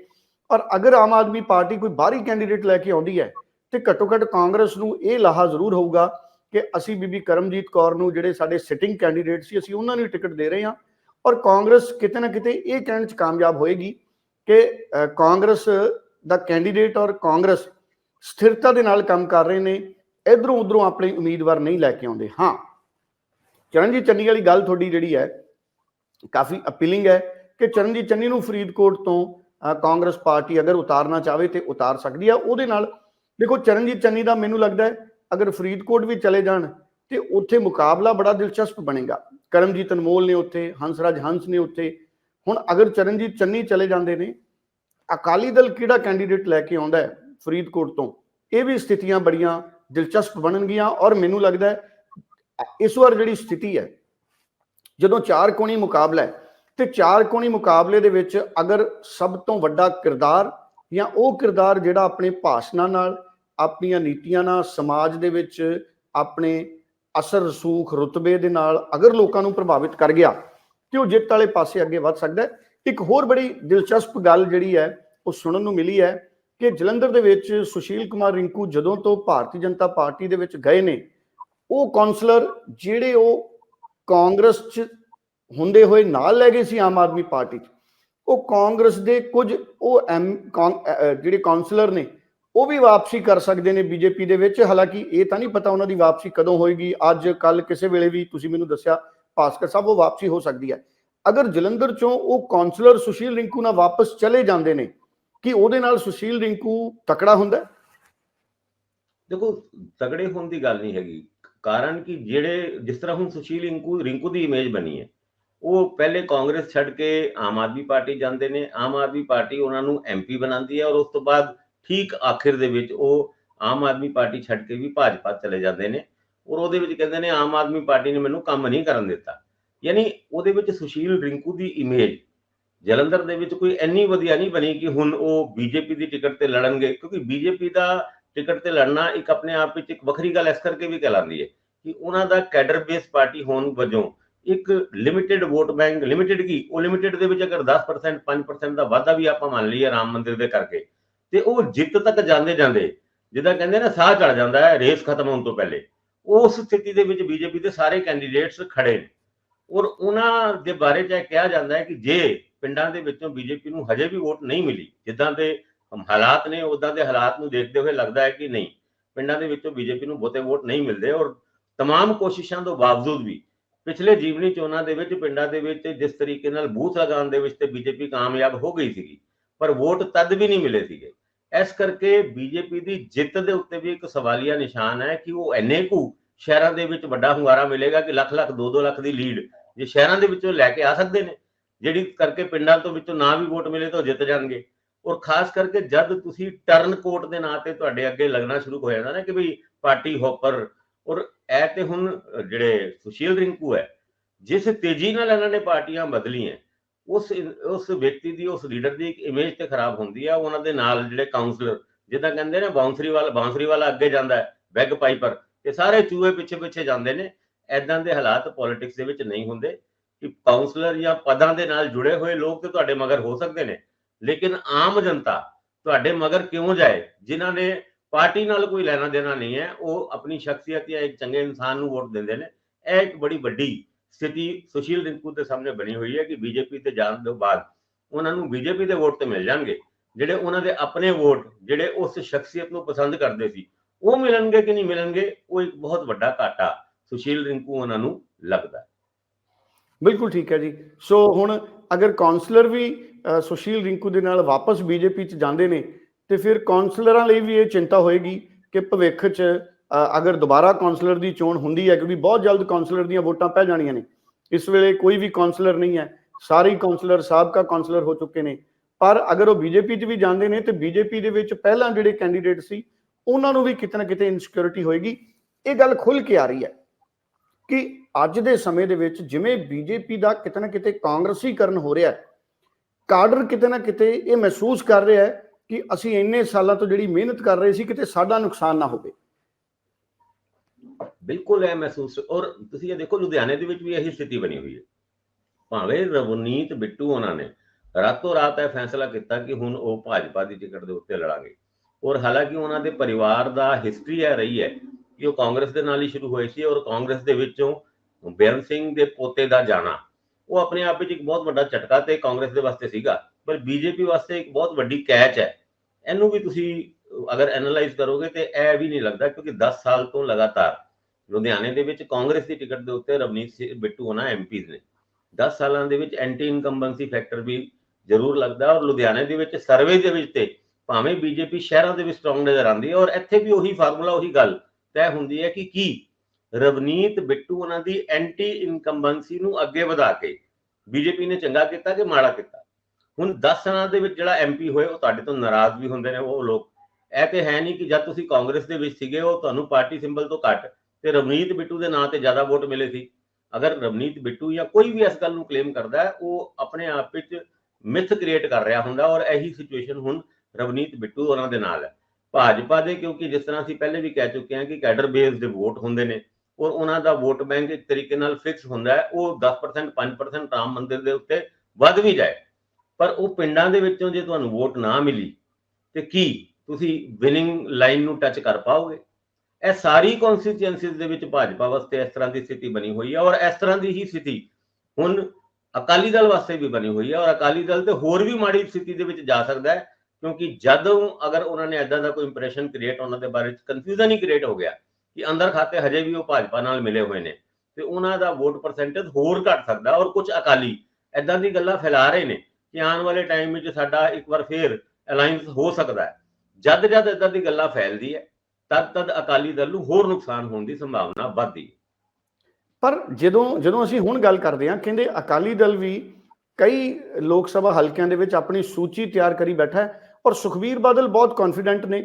ਔਰ ਅਗਰ ਆਮ ਆਦਮੀ ਪਾਰਟੀ ਕੋਈ ਬਾਹਰੀ ਕੈਂਡੀਡੇਟ ਲੈ ਕੇ ਆਉਂਦੀ ਹੈ, ਤੇ ਘੱਟੋ ਘੱਟ ਕਾਂਗਰਸ ਨੂੰ ਇਹ ਲਾਹਾ ਜ਼ਰੂਰ ਹੋਊਗਾ ਕਿ ਅਸੀਂ ਬੀਬੀ ਕਰਮਜੀਤ ਕੌਰ ਨੂੰ ਜਿਹੜੇ ਸਾਡੇ ਸਿਟਿੰਗ ਕੈਂਡੀਡੇਟ ਸੀ, ਅਸੀਂ ਉਹਨਾਂ ਨੂੰ ਟਿਕਟ ਦੇ ਰਹੇ ਹਾਂ ਔਰ ਕਾਂਗਰਸ ਕਿਤੇ ਨਾ ਕਿਤੇ ਇਹ ਕਹਿਣ 'ਚ ਕਾਮਯਾਬ ਹੋਏਗੀ ਕਿ ਕਾਂਗਰਸ ਦਾ ਕੈਂਡੀਡੇਟ ਔਰ ਕਾਂਗਰਸ ਸਥਿਰਤਾ ਦੇ ਨਾਲ ਕੰਮ ਕਰ ਰਹੇ ਨੇ, ਇਧਰੋਂ ਉਧਰੋਂ ਆਪਣੇ ਉਮੀਦਵਾਰ ਨਹੀਂ ਲੈ ਕੇ ਆਉਂਦੇ। ਹਾਂ, ਚਰਨਜੀਤ ਚੰਨੀ ਵਾਲੀ ਗੱਲ ਤੁਹਾਡੀ ਜਿਹੜੀ ਹੈ, ਕਾਫੀ ਅਪੀਲਿੰਗ ਹੈ ਕਿ ਚਰਨਜੀਤ ਚੰਨੀ ਨੂੰ ਫਰੀਦਕੋਟ ਤੋਂ ਕਾਂਗਰਸ ਪਾਰਟੀ ਅਗਰ ਉਤਾਰਨਾ ਚਾਹਵੇ ਤੇ ਉਤਾਰ ਸਕਦੀ ਹੈ ਉਹਦੇ ਨਾਲ ਦੇਖੋ, ਚਰਨਜੀਤ ਚੰਨੀ ਦਾ ਮੈਨੂੰ ਲੱਗਦਾ ਹੈ, ਅਗਰ ਫਰੀਦਕੋਟ ਵੀ ਚਲੇ ਜਾਣ ਤੇ ਉੱਥੇ ਮੁਕਾਬਲਾ ਬੜਾ ਦਿਲਚਸਪ ਬਣੇਗਾ। ਕਰਮਜੀਤ ਅਨਮੋਲ ਨੇ ਉੱਥੇ, ਹੰਸਰਾਜ ਹੰਸ ਨੇ ਉੱਥੇ। ਹੁਣ ਅਗਰ ਚਰਨਜੀਤ ਚੰਨੀ ਚਲੇ ਜਾਂਦੇ ਨੇ ਅਕਾਲੀ ਦਲ ਕਿਹੜਾ ਕੈਂਡੀਡੇਟ ਲੈ ਕੇ ਆਉਂਦਾ ਹੈ ਫਰੀਦਕੋਟ ਤੋਂ? ਇਹ ਵੀ ਸਥਿਤੀਆਂ ਬੜੀਆਂ ਦਿਲਚਸਪ ਬਣਨਗੀਆਂ ਔਰ ਮੈਨੂੰ ਲੱਗਦਾ ਹੈ ਇਸ ਵਾਰ ਜਿਹੜੀ ਸਥਿਤੀ ਹੈ, ਜਦੋਂ ਚਾਰ ਕੋਣੀ ਮੁਕਾਬਲਾ ਹੈ, ਤੇ ਚਾਰ ਕੋਣੀ ਮੁਕਾਬਲੇ ਦੇ ਵਿੱਚ ਅਗਰ ਸਭ ਤੋਂ ਵੱਡਾ ਕਿਰਦਾਰ ਜਾਂ ਉਹ ਕਿਰਦਾਰ ਜਿਹੜਾ ਆਪਣੇ ਭਾਸ਼ਣਾਂ ਨਾਲ, ਆਪਣੀਆਂ ਨੀਤੀਆਂ ਨਾਲ, ਸਮਾਜ ਦੇ ਵਿੱਚ ਆਪਣੇ ਅਸਰ ਰਸੂਖ ਰੁਤਬੇ ਦੇ ਨਾਲ ਅਗਰ ਲੋਕਾਂ ਨੂੰ ਪ੍ਰਭਾਵਿਤ ਕਰ ਗਿਆ, ਤੇ ਉਹ ਜਿੱਤ ਵਾਲੇ ਪਾਸੇ ਅੱਗੇ ਵੱਧ ਸਕਦਾ ਹੈ। ਇੱਕ ਹੋਰ ਬੜੀ ਦਿਲਚਸਪ ਗੱਲ ਜਿਹੜੀ ਹੈ, ਉਹ ਸੁਣਨ ਨੂੰ ਮਿਲੀ ਹੈ ਕਿ ਜਲੰਧਰ ਦੇ ਵਿੱਚ ਸੁਸ਼ੀਲ ਕੁਮਾਰ ਰਿੰਕੂ ਜਦੋਂ ਤੋਂ ਭਾਰਤੀ ਜਨਤਾ ਪਾਰਟੀ ਦੇ ਵਿੱਚ ਗਏ ਨੇ, ਉਹ ਕਾਉਂਸਲਰ ਜਿਹੜੇ ਉਹ ਕਾਂਗਰਸ 'ਚ ਹੁੰਦੇ ਹੋਏ ਨਾਲ ਲੈ ਗਏ ਸੀ ਆਮ ਆਦਮੀ ਪਾਰਟੀ 'ਚ, ਉਹ ਕਾਂਗਰਸ ਦੇ ਕੁਝ ਉਹ ਐਮ ਕਾਂ- ਜਿਹੜੇ ਕਾਉਂਸਲਰ ਨੇ, ਉਹ ਵੀ ਵਾਪਸੀ ਕਰ ਸਕਦੇ ਨੇ ਬੀਜੇਪੀ ਦੇ ਵਿੱਚ, ਹਾਲਾਂਕਿ ਇਹ ਤਾਂ ਨਹੀਂ ਪਤਾ ਉਹਨਾਂ ਦੀ ਵਾਪਸੀ ਕਦੋਂ ਹੋਏਗੀ, ਅੱਜ ਕੱਲ ਕਿਸੇ ਵੇਲੇ ਵੀ ਤੁਸੀਂ ਮੈਨੂੰ ਦੱਸਿਆ, ਭਾਸਕਰ ਸਾਹਿਬ ਉਹ ਵਾਪਸੀ ਹੋ ਸਕਦੀ ਹੈ। ਅਗਰ ਜਲੰਧਰ ਚੋਂ ਉਹ ਕਾਉਂਸਲਰ ਸੁਸ਼ੀਲ ਰਿੰਕੂ ਨਾਲ ਵਾਪਸ ਚਲੇ ਜਾਂਦੇ ਨੇ, ਕਿ ਉਹਦੇ ਨਾਲ ਸੁਸ਼ੀਲ ਰਿੰਕੂ ਤਕੜਾ ਹੁੰਦਾ ਦੇਖੋ ਤਗੜੇ ਹੋਣ ਦੀ ਗੱਲ ਨਹੀਂ ਹੈਗੀ। ਕਾਰਨ ਕਿ ਜਿਹੜੇ, ਜਿਸ ਤਰ੍ਹਾਂ ਹੁਣ ਸੁਸ਼ੀਲ ਰਿੰਕੂ ਰਿੰਕੂ ਦੀ ਇਮੇਜ ਬਣੀ ਹੈ, ਉਹ ਪਹਿਲੇ ਕਾਂਗਰਸ ਛੱਡ ਕੇ ਆਮ ਆਦਮੀ ਪਾਰਟੀ ਜਾਂਦੇ ਨੇ। ਆਮ ਆਦਮੀ ਪਾਰਟੀ ਉਹਨਾਂ ਨੂੰ ਐਮਪੀ ਬਣਾਉਂਦੀ ਹੈ ਔਰ ਉਸ ਤੋਂ ਬਾਅਦ ਠੀਕ ਆਖਿਰ ਦੇ ਵਿੱਚ ਉਹ ਆਮ ਆਦਮੀ ਪਾਰਟੀ ਛੱਡ ਕੇ ਵੀ ਭਾਜਪਾ ਚਲੇ ਜਾਂਦੇ ਨੇ। ਔਰ ਉਹਦੇ ਵਿੱਚ ਕਹਿੰਦੇ ਨੇ, ਆਮ ਆਦਮੀ ਪਾਰਟੀ ਨੇ ਮੈਨੂੰ ਕੰਮ ਨਹੀਂ ਕਰਨ ਦਿੱਤਾ। ਯਾਨੀ ਉਹਦੇ ਵਿੱਚ ਸੁਸ਼ੀਲ ਰਿੰਕੂ ਦੀ ਇਮੇਜ ਜਲੰਧਰ ਦੇ ਵਿੱਚ ਕੋਈ ਇੰਨੀ ਵਧੀਆ ਨਹੀਂ ਬਣੀ ਕਿ ਹੁਣ ਉਹ ਬੀਜੇਪੀ ਦੀ ਟਿਕਟ ਤੇ ਲੜਨਗੇ, ਕਿਉਂਕਿ ਬੀਜੇਪੀ ਦਾ ਟਿਕਟ ਤੇ ਲੜਨਾ ਇੱਕ ਆਪਣੇ ਆਪ ਵਿੱਚ ਇੱਕ ਵੱਖਰੀ ਗੱਲ ਇਸ ਕਰਕੇ ਵੀ ਕਹਿਲਾਉਂਦੀ ਹੈ ਕਿ ਉਹਨਾਂ ਦਾ ਕੈਡਰ ਬੇਸ ਪਾਰਟੀ ਹੋਣ ਵਜੋਂ ਇੱਕ ਲਿਮਿਟਿਡ ਵੋਟ ਬੈਂਕ ਲਿਮਿਟਿਡ ਕੀ? ਉਹ ਲਿਮਿਟਿਡ ਦੇ ਵਿੱਚ ਅਗਰ 10% 5% ਦਾ ਵਾਧਾ ਵੀ ਆਪਾਂ ਮੰਨ ਲਈਏ ਰਾਮ ਮੰਦਿਰ ਦੇ ਕਰਕੇ, ਤੇ ਉਹ ਜਿੱਤ ਤੱਕ ਜਾਂਦੇ ਜਾਂਦੇ, ਜਿੱਦਾਂ ਕਹਿੰਦੇ ਨਾ ਸਾਹ ਚੜ ਜਾਂਦਾ ਹੈ ਰੇਸ ਖਤਮ ਹੋਣ ਤੋਂ ਪਹਿਲੇ, ਉਸ ਸਥਿਤੀ ਦੇ ਵਿੱਚ ਬੀਜੇਪੀ ਦੇ ਸਾਰੇ ਕੈਂਡੀਡੇਟਸ ਖੜੇ ਨੇ। ਔਰ ਉਹਨਾਂ ਦੇ ਬਾਰੇ ਚ ਇਹ ਕਿਹਾ ਜਾਂਦਾ ਹੈ ਕਿ ਜੇ ਪਿੰਡਾਂ ਦੇ ਵਿੱਚੋਂ ਬੀਜੇਪੀ ਨੂੰ ਹਜੇ ਵੀ ਵੋਟ ਨਹੀਂ ਮਿਲੀ ਜਿੱਦਾਂ ਦੇ ਹਾਲਾਤ ਨੇ ਉਦਾਂ ਦੇ ਹਾਲਾਤ ਨੂੰ ਦੇਖਦੇ ਹੋਏ ਲੱਗਦਾ ਹੈ ਕਿ ਨਹੀਂ ਪਿੰਡਾਂ ਦੇ ਵਿੱਚੋਂ ਬੀਜੇਪੀ ਨੂੰ ਬਹੁਤੇ ਵੋਟ ਨਹੀਂ ਮਿਲਦੇ ਔਰ तमाम ਕੋਸ਼ਿਸ਼ਾਂ ਤੋਂ ਬਾਵਜੂਦ ਵੀ ਪਿਛਲੇ ਜੀਵਨੀ ਚੋਣਾਂ ਦੇ ਵਿੱਚ ਪਿੰਡਾਂ ਦੇ ਵਿੱਚ ਜਿਸ ਤਰੀਕੇ ਨਾਲ ਬੂਥ ਲਗਾਉਣ ਦੇ ਵਿੱਚ ਤੇ ਬੀਜੇਪੀ ਕਾਮਯਾਬ ਹੋ ਗਈ ਸੀਗੀ ਪਰ ਵੋਟ ਤਦ ਵੀ ਨਹੀਂ ਮਿਲੇ ਸੀਗੇ ਇਸ ਕਰਕੇ ਬੀਜੇਪੀ ਦੀ ਜਿੱਤ ਦੇ ਉੱਤੇ ਵੀ ਇੱਕ ਸਵਾਲੀਆ ਨਿਸ਼ਾਨ ਹੈ ਕਿ ਉਹ ਐਨੇ ਕੁ ਸ਼ਹਿਰਾਂ ਦੇ ਵਿੱਚ ਵੱਡਾ ਹੁੰਗਾਰਾ ਮਿਲੇਗਾ ਕਿ ਲੱਖ ਲੱਖ 2-2 ਲੱਖ ਦੀ ਲੀਡ ਜੇ ਸ਼ਹਿਰਾਂ ਦੇ ਵਿੱਚੋਂ ਲੈ ਕੇ ਆ ਸਕਦੇ ਨੇ, ਜਿਹੜੀ ਕਰਕੇ ਪਿੰਡਾਂ ਤੋਂ ਵਿੱਚੋਂ ਨਾ ਵੀ ਵੋਟ ਮਿਲੇ ਤਾਂ ਉਹ ਜਿੱਤ ਜਾਣਗੇ। ਔਰ ਖਾਸ ਕਰਕੇ ਜਦ ਤੁਸੀਂ ਟਰਨ ਕੋਟ ਦੇ ਨਾਂ ਤੇ ਤੁਹਾਡੇ ਅੱਗੇ ਲੱਗਣਾ ਸ਼ੁਰੂ ਹੋ ਜਾਂਦਾ ਨਾ ਕਿ ਭਈ ਪਾਰਟੀ ਹੋਪਰ, ਔਰ ਇਹ ਤੇ ਹੁਣ ਜਿਹੜੇ ਸੁਸ਼ੀਲ ਰਿੰਕੂ ਹੈ, ਜਿਸ ਤੇਜ਼ੀ ਨਾਲ ਇਹਨਾਂ ਨੇ ਪਾਰਟੀਆਂ ਬਦਲੀਆਂ ਉਸ ਉਸ ਵਿਅਕਤੀ ਦੀ, ਉਸ ਲੀਡਰ ਦੀ ਇੱਕ ਇਮੇਜ ਤੇ ਖਰਾਬ ਹੁੰਦੀ ਹੈ ਉਹਨਾਂ ਦੇ ਨਾਲ ਜਿਹੜੇ ਕਾਉਂਸਲਰ ਜਿੱਦਾਂ ਕਹਿੰਦੇ ਨੇ ਬਾਉਂਸਰੀ ਵਾਲਾ ਬਾਉਂਸਰੀ ਵਾਲਾ ਅੱਗੇ ਜਾਂਦਾ ਹੈ, ਬੈਗ ਪਾਈਪਰ ਤੇ ਸਾਰੇ ਚੂਹੇ ਪਿੱਛੇ ਪਿੱਛੇ ਜਾਂਦੇ ਨੇ ਐਦਾਂ ਦੇ ਹਾਲਾਤ ਪੋਲਿਟਿਕਸ ਦੇ ਵਿੱਚ ਨਹੀਂ ਹੁੰਦੇ ਕਿ ਕਾਉਂਸਲਰ ਜਾਂ ਪਦਾਂ ਦੇ ਨਾਲ ਜੁੜੇ ਹੋਏ ਲੋਕ ਤੇ ਤੁਹਾਡੇ ਮਗਰ ਹੋ ਸਕਦੇ ਨੇ। ਲੇਕਿਨ ਆਮ ਜਨਤਾ ਤੁਹਾਡੇ ਮਗਰ ਕਿਉਂ ਜਾਏ? ਜਿਨ੍ਹਾਂ ਨੇ ਪਾਰਟੀ ਨਾਲ ਕੋਈ ਲੈਣਾ ਦੇਣਾ ਨਹੀਂ ਹੈ, ਉਹ ਆਪਣੀ ਸ਼ਖਸੀਅਤ ਜਾਂ ਇੱਕ ਚੰਗੇ ਇਨਸਾਨ ਨੂੰ ਵੋਟ ਦਿੰਦੇ ਨੇ। ਇਹ ਇੱਕ ਬੜੀ ਵੱਡੀ ਸਥਿਤੀ ਸੁਸ਼ੀਲ ਰਿੰਕੂ ਦੇ ਸਾਹਮਣੇ ਬਣੀ ਹੋਈ ਹੈ ਕਿ ਬੀਜੇਪੀ ਤੇ ਜਾਣ ਤੋਂ ਬਾਅਦ ਉਹਨਾਂ ਨੂੰ ਬੀਜੇਪੀ ਦੇ ਵੋਟ ਤੇ ਮਿਲ ਜਾਣਗੇ। ਜਿਹੜੇ ਉਹਨਾਂ ਦੇ ਆਪਣੇ ਵੋਟ, ਜਿਹੜੇ ਉਸ ਸ਼ਖਸੀਅਤ ਨੂੰ ਪਸੰਦ ਕਰਦੇ ਸੀ, ਉਹ ਮਿਲਣਗੇ ਕਿ ਨਹੀਂ ਮਿਲਣਗੇ, ਉਹ ਇੱਕ ਬਹੁਤ ਵੱਡਾ ਘਾਟਾ ਸੁਸ਼ੀਲ ਰਿੰਕੂ ਉਹਨਾਂ ਨੂੰ ਲੱਗਦਾ ਬਿਲਕੁਲ ਠੀਕ ਹੈ ਜੀ। ਸੋ ਹੁਣ ਅਗਰ ਕਾਉਂਸਲਰ ਵੀ ਸੁਸ਼ੀਲ ਰਿੰਕੂ ਦੇ ਨਾਲ ਵਾਪਸ ਬੀਜੇਪੀ ਚ ਜਾਂਦੇ ਨੇ, ਤੇ ਫਿਰ ਕਾਉਂਸਲਰਾਂ ਲਈ ਵੀ ਇਹ ਚਿੰਤਾ ਹੋਏਗੀ ਕਿ ਭਵਿੱਖ ਚ ਅਗਰ ਦੁਬਾਰਾ ਕਾਉਂਸਲਰ ਦੀ ਚੋਣ ਹੁੰਦੀ ਹੈ, ਕਿਉਂਕਿ ਬਹੁਤ ਜਲਦ ਕਾਉਂਸਲਰ ਦੀਆਂ ਵੋਟਾਂ ਪੈ ਜਾਣੀਆਂ ਨੇ। ਇਸ ਵੇਲੇ ਕੋਈ ਵੀ ਕਾਉਂਸਲਰ ਨਹੀਂ ਹੈ। ਸਾਰੇ ਹੀ ਕਾਉਂਸਲਰ ਸਾਬਕਾ ਕਾਉਂਸਲਰ ਹੋ ਚੁੱਕੇ ਨੇ। ਪਰ ਅਗਰ ਉਹ ਬੀਜੇਪੀ 'ਚ ਵੀ ਜਾਂਦੇ ਨੇ, ਤੇ ਬੀਜੇਪੀ ਦੇ ਵਿੱਚ ਪਹਿਲਾਂ ਜਿਹੜੇ ਕੈਂਡੀਡੇਟ ਸੀ, ਉਹਨਾਂ ਨੂੰ ਵੀ ਕਿਤੇ ਨਾ ਕਿਤੇ ਇਨਸਿਕਿਉਰਿਟੀ ਹੋਏਗੀ। ਇਹ ਗੱਲ ਖੁੱਲ ਕੇ ਆ ਰਹੀ ਹੈ। ਕਿ ਅੱਜ ਦੇ ਸਮੇਂ ਦੇ ਵਿੱਚ ਜਿਵੇਂ ਬੀਜੇਪੀ ਦਾ ਕਿਤੇ ਨਾ ਕਿਤੇ ਕਾਂਗਰਸੀਕਰਨ ਹੋ ਰਿਹਾ ਹੈ, ਕਾਡਰ ਕਿਤੇ ਨਾ ਕਿਤੇ ਇਹ ਮਹਿਸੂਸ ਕਰ ਰਿਹਾ ਹੈ ਕਿ ਅਸੀਂ ਇੰਨੇ ਸਾਲਾਂ ਤੋਂ ਜਿਹੜੀ ਮਿਹਨਤ ਕਰ ਰਹੇ ਸੀ, ਕਿਤੇ ਸਾਡਾ ਨੁਕਸਾਨ ਨਾ ਹੋਵੇ। ਬਿਲਕੁਲ ਇਹ ਮਹਿਸੂਸ, ਔਰ ਤੁਸੀਂ ਇਹ ਦੇਖੋ, ਲੁਧਿਆਣੇ ਦੇ ਵਿੱਚ ਵੀ ਇਹੀ ਸਥਿਤੀ ਬਣੀ ਹੋਈ ਹੈ। ਭਾਵੇਂ ਰਵਨੀਤ, ਬਿੱਟੂ ਉਹਨਾਂ ਨੇ ਰਾਤੋਂ ਰਾਤ ਇਹ ਫੈਸਲਾ ਕੀਤਾ ਕਿ ਹੁਣ ਉਹ ਭਾਜਪਾ ਦੀ ਟਿਕਟ ਦੇ ਉੱਤੇ ਲੜਾਂਗੇ। ਔਰ ਹਾਲਾਂਕਿ ਉਹਨਾਂ ਦੇ ਪਰਿਵਾਰ ਦਾ ਹਿਸਟਰੀ ਇਹ ਰਹੀ ਹੈ ਕਿ ਉਹ ਕਾਂਗਰਸ ਦੇ ਨਾਲ ਹੀ ਸ਼ੁਰੂ ਹੋਏ ਸੀ ਔਰ ਕਾਂਗਰਸ ਦੇ ਵਿੱਚੋਂ ਬੇਅੰਤ ਸਿੰਘ ਦੇ ਪੋਤੇ ਦਾ ਜਾਣਾ, ਉਹ ਆਪਣੇ ਆਪ ਵਿੱਚ ਇੱਕ ਬਹੁਤ ਵੱਡਾ ਝਟਕਾ ਤੇ ਕਾਂਗਰਸ ਦੇ ਵਾਸਤੇ ਸੀਗਾ, ਪਰ ਬੀਜੇਪੀ ਵਾਸਤੇ ਇੱਕ ਬਹੁਤ ਵੱਡੀ ਕੈਚ ਹੈ। ਇਹਨੂੰ ਵੀ ਤੁਸੀਂ ਅਗਰ ਐਨਾਲਾਈਜ਼ ਕਰੋਗੇ ਤੇ ਇਹ ਵੀ ਨਹੀਂ ਲੱਗਦਾ ਕਿਉਂਕਿ 10 ਸਾਲ ਤੋਂ ਲਗਾਤਾਰ ਲੁਧਿਆਣੇ ਦੇ ਵਿੱਚ ਕਾਂਗਰਸ ਦੀ ਟਿਕਟ ਦੇ ਉੱਤੇ ਰਵਨੀਤ ਸਿੰਘ ਬਿੱਟੂ ਹੋਣਾ ਐਮਪੀਜ਼ ਨੇ। 10 ਸਾਲਾਂ ਦੇ ਵਿੱਚ ਐਂਟੀ ਇਨਕੰਬੈਂਸੀ ਫੈਕਟਰ ਵੀ ਜ਼ਰੂਰ ਲੱਗਦਾ ਔਰ ਲੁਧਿਆਣੇ ਦੇ ਵਿੱਚ ਸਰਵੇ ਦੇ ਵਿੱਚ ਤੇ ਭਾਵੇਂ ਬੀਜੇਪੀ ਸ਼ਹਿਰਾਂ ਦੇ ਵਿੱਚ ਸਟਰੋਂਗ ਨਜ਼ਰ ਆਉਂਦੀ ਹੈ ਔਰ ਇੱਥੇ ਵੀ ਉਹੀ ਫਾਰਮੂਲਾ ਉਹੀ ਗੱਲ ਤੈਅ ਹੁੰਦੀ ਹੈ ਕਿ ਕੀ? ਰਵਨੀਤ ਬਿੱਟੂ ਉਹਨਾਂ ਦੀ ਐਂਟੀ ਇਨਕੰਬੈਂਸੀ ਨੂੰ ਅੱਗੇ ਵਧਾ ਕੇ ਬੀਜੇਪੀ ਨੇ ਚੰਗਾ ਕੀਤਾ ਕਿ ਮਾੜਾ ਕੀਤਾ? ਹੁਣ 10 ਸਾਲਾਂ ਦੇ ਵਿੱਚ ਜਿਹੜਾ ਐਮਪੀ ਹੋਏ, ਉਹ ਤੁਹਾਡੇ ਤੋਂ ਨਾਰਾਜ਼ ਵੀ ਹੁੰਦੇ ਨੇ ਉਹ ਲੋਕ। ਇਹ ਤੇ ਹੈ ਨਹੀਂ ਕਿ ਜਦ ਤੁਸੀਂ ਕਾਂਗਰਸ ਦੇ ਵਿੱਚ ਸੀਗੇ, ਉਹ ਤੁਹਾਨੂੰ ਪਾਰਟੀ ਸਿੰਬਲ ਤੋਂ ਘੱਟ ਤੇ ਰਵਨੀਤ ਬਿੱਟੂ ਦੇ ਨਾਂ ਤੇ ਜ਼ਿਆਦਾ ਵੋਟ ਮਿਲੇ ਸੀ। ਅਗਰ ਰਵਨੀਤ ਬਿੱਟੂ ਜਾਂ ਕੋਈ ਵੀ ਇਸ ਗੱਲ ਨੂੰ ਕਲੇਮ ਕਰਦਾ ਹੈ, ਉਹ ਆਪਣੇ ਆਪ ਵਿੱਚ ਮਿਥ ਕ੍ਰੀਏਟ ਕਰ ਰਿਹਾ ਹੁੰਦਾ ਔਰ ਇਹੀ ਸਿਚੁਏਸ਼ਨ ਹੁਣ ਰਵਨੀਤ ਬਿੱਟੂ ਉਹਨਾਂ ਦੇ ਨਾਲ ਹੈ। ਭਾਜਪਾ ਦੇ, ਕਿਉਂਕਿ ਜਿਸ ਤਰ੍ਹਾਂ ਅਸੀਂ ਪਹਿਲੇ ਵੀ ਕਹਿ ਚੁੱਕੇ ਹਾਂ ਕਿ ਕੈਡਰ ਬੇਸ ਦੇ ਵੋਟ ਹੁੰਦੇ ਨੇ, ਔਰ ਉਹਨਾਂ ਦਾ ਵੋਟ ਬੈਂਕ ਇੱਕ ਤਰੀਕੇ ਨਾਲ ਫਿਕਸ ਹੁੰਦਾ ਹੈ, ਉਹ 10% 5% ਰਾਮ ਮੰਦਿਰ ਦੇ ਉੱਤੇ ਵੱਧ ਵੀ ਜਾਏ। ਪਰ ਉਹ ਪਿੰਡਾਂ ਦੇ ਵਿੱਚੋਂ ਜੇ ਤੁਹਾਨੂੰ ਵੋਟ ਨਾ ਮਿਲੀ, ਤੇ ਕੀ ਤੁਸੀਂ ਵਿਨਿੰਗ ਲਾਈਨ ਨੂੰ ਟੱਚ ਕਰ ਪਾਓਗੇ? ਇਹ ਸਾਰੀ ਕਨਸਟੀਚੁਐਂਸੀਜ਼ ਦੇ ਵਿੱਚ ਭਾਜਪਾ ਵਾਸਤੇ ਇਸ ਤਰ੍ਹਾਂ ਦੀ ਸਥਿਤੀ ਬਣੀ ਹੋਈ ਹੈ, ਔਰ ਇਸ ਤਰ੍ਹਾਂ ਦੀ ਹੀ ਸਥਿਤੀ ਹੁਣ ਅਕਾਲੀ ਦਲ ਵਾਸਤੇ ਵੀ ਬਣੀ ਹੋਈ ਹੈ, ਔਰ ਅਕਾਲੀ ਦਲ ਤੇ ਹੋਰ ਵੀ ਮਾੜੀ ਸਥਿਤੀ ਦੇ ਵਿੱਚ ਜਾ ਸਕਦਾ ਹੈ ਕਿਉਂਕਿ ਜਦੋਂ ਅਗਰ ਉਹਨਾਂ ਨੇ ਐਦਾਂ ਦਾ ਕੋਈ ਇੰਪ੍ਰੈਸ਼ਨ ਕ੍ਰੀਏਟ ਉਹਨਾਂ ਦੇ ਬਾਰੇ ਚ ਕਨਫਿਊਜ਼ਨ ਹੀ ਕ੍ਰੀਏਟ ਹੋ ਗਿਆ ਕਿ ਅੰਦਰ ਖਾਤੇ ਹਜੇ ਵੀ ਉਹ ਭਾਜਪਾ ਨਾਲ ਮਿਲੇ ਹੋਏ ਨੇ, ਤੇ ਉਹਨਾਂ ਦਾ ਵੋਟ ਪਰਸੈਂਟੇਜ ਹੋਰ ਘਟ ਸਕਦਾ ਔਰ ਕੁਝ ਅਕਾਲੀ ਐਦਾਂ ਦੀ ਗੱਲਾਂ ਫੈਲਾ ਰਹੇ ਨੇ ਕਿ ਆਉਣ ਵਾਲੇ ਟਾਈਮ ਵਿੱਚ ਸਾਡਾ ਇੱਕ ਵਾਰ ਫੇਰ ਅਲਾਈਅੰਸ ਹੋ ਸਕਦਾ ਹੈ। ਜਦ ਜਦ ਇਦਾਂ ਦੀ ਗੱਲਾਂ ਫੈਲਦੀ ਹੈ, ਤਦ ਤਦ ਅਕਾਲੀ ਦਲ ਨੂੰ ਹੋਰ ਨੁਕਸਾਨ ਹੋਣ ਦੀ ਸੰਭਾਵਨਾ ਵੱਧਦੀ ਹੈ। ਪਰ ਜਦੋਂ ਜਦੋਂ ਅਸੀਂ ਹੁਣ ਗੱਲ ਕਰਦੇ ਹਾਂ, ਕਹਿੰਦੇ ਅਕਾਲੀ ਦਲ ਵੀ ਕਈ ਲੋਕ ਸਭਾ ਹਲਕਿਆਂ ਦੇ ਵਿੱਚ ਆਪਣੀ ਸੂਚੀ ਤਿਆਰ ਕਰੀ ਬੈਠਾ ਹੈ ਔਰ ਸੁਖਬੀਰ ਬਾਦਲ ਬਹੁਤ ਕੌਨਫੀਡੈਂਟ ਨੇ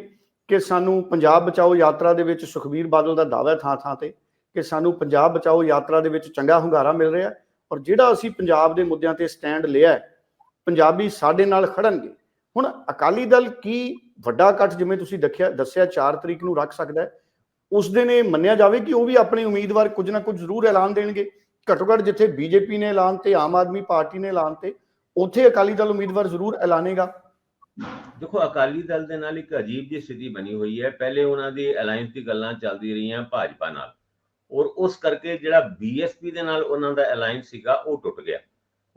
ਕਿ ਸਾਨੂੰ ਪੰਜਾਬ ਬਚਾਓ ਯਾਤਰਾ ਦੇ ਵਿੱਚ ਸੁਖਬੀਰ ਬਾਦਲ ਦਾ ਦਾਅਵਾ ਥਾਂ ਥਾਂ ਤੇ ਕਿ ਸਾਨੂੰ ਪੰਜਾਬ ਬਚਾਓ ਯਾਤਰਾ ਦੇ ਵਿੱਚ ਚੰਗਾ ਹੁੰਗਾਰਾ ਮਿਲ ਰਿਹਾ ਔਰ ਜਿਹੜਾ ਅਸੀਂ ਪੰਜਾਬ ਦੇ ਮੁੱਦਿਆਂ ਤੇ ਸਟੈਂਡ ਲਿਆ ਪੰਜਾਬੀ ਸਾਡੇ ਨਾਲ ਖੜਨਗੇ। ਹੁਣ ਅਕਾਲੀ ਦਲ ਕੀ ਵੱਡਾ ਇਕੱਠ ਜਿਵੇਂ ਤੁਸੀਂ ਦੱਸਿਆ ਦੱਸਿਆ 4 ਤਰੀਕ ਨੂੰ ਰੱਖ ਸਕਦਾ ਹੈ, ਉਸ ਦਿਨ ਇਹ ਮੰਨਿਆ ਜਾਵੇ ਕਿ ਉਹ ਵੀ ਆਪਣੇ ਉਮੀਦਵਾਰ ਕੁਝ ਨਾ ਕੁਝ ਜ਼ਰੂਰ ਐਲਾਨ ਦੇਣਗੇ। ਘੱਟੋ ਘੱਟ ਜਿੱਥੇ ਬੀਜੇਪੀ ਨੇ ਐਲਾਨ ਤੇ, ਆਮ ਆਦਮੀ ਪਾਰਟੀ ਨੇ ਐਲਾਨ ਤੇ, ਉੱਥੇ ਅਕਾਲੀ ਦਲ ਉਮੀਦਵਾਰ ਜ਼ਰੂਰ ਐਲਾਨੇਗਾ। ਦੇਖੋ, ਅਕਾਲੀ ਦਲ ਦੇ ਨਾਲ ਇੱਕ ਅਜੀਬ ਜਿਹੀ ਸਥਿਤੀ ਬਣੀ ਹੋਈ ਹੈ। ਪਹਿਲੇ ਉਹਨਾਂ ਦੀ ਅਲਾਈਅੰਸ ਦੀ ਗੱਲਾਂ ਚੱਲਦੀ ਰਹੀਆਂ ਭਾਜਪਾ ਨਾਲ। ਔਰ ਉਸ ਕਰਕੇ ਜਿਹੜਾ ਬੀਐਸਪੀ ਦੇ ਨਾਲ ਉਹਨਾਂ ਦਾ ਅਲਾਈਅੰਸ ਸੀਗਾ, ਉਹ ਟੁੱਟ ਗਿਆ।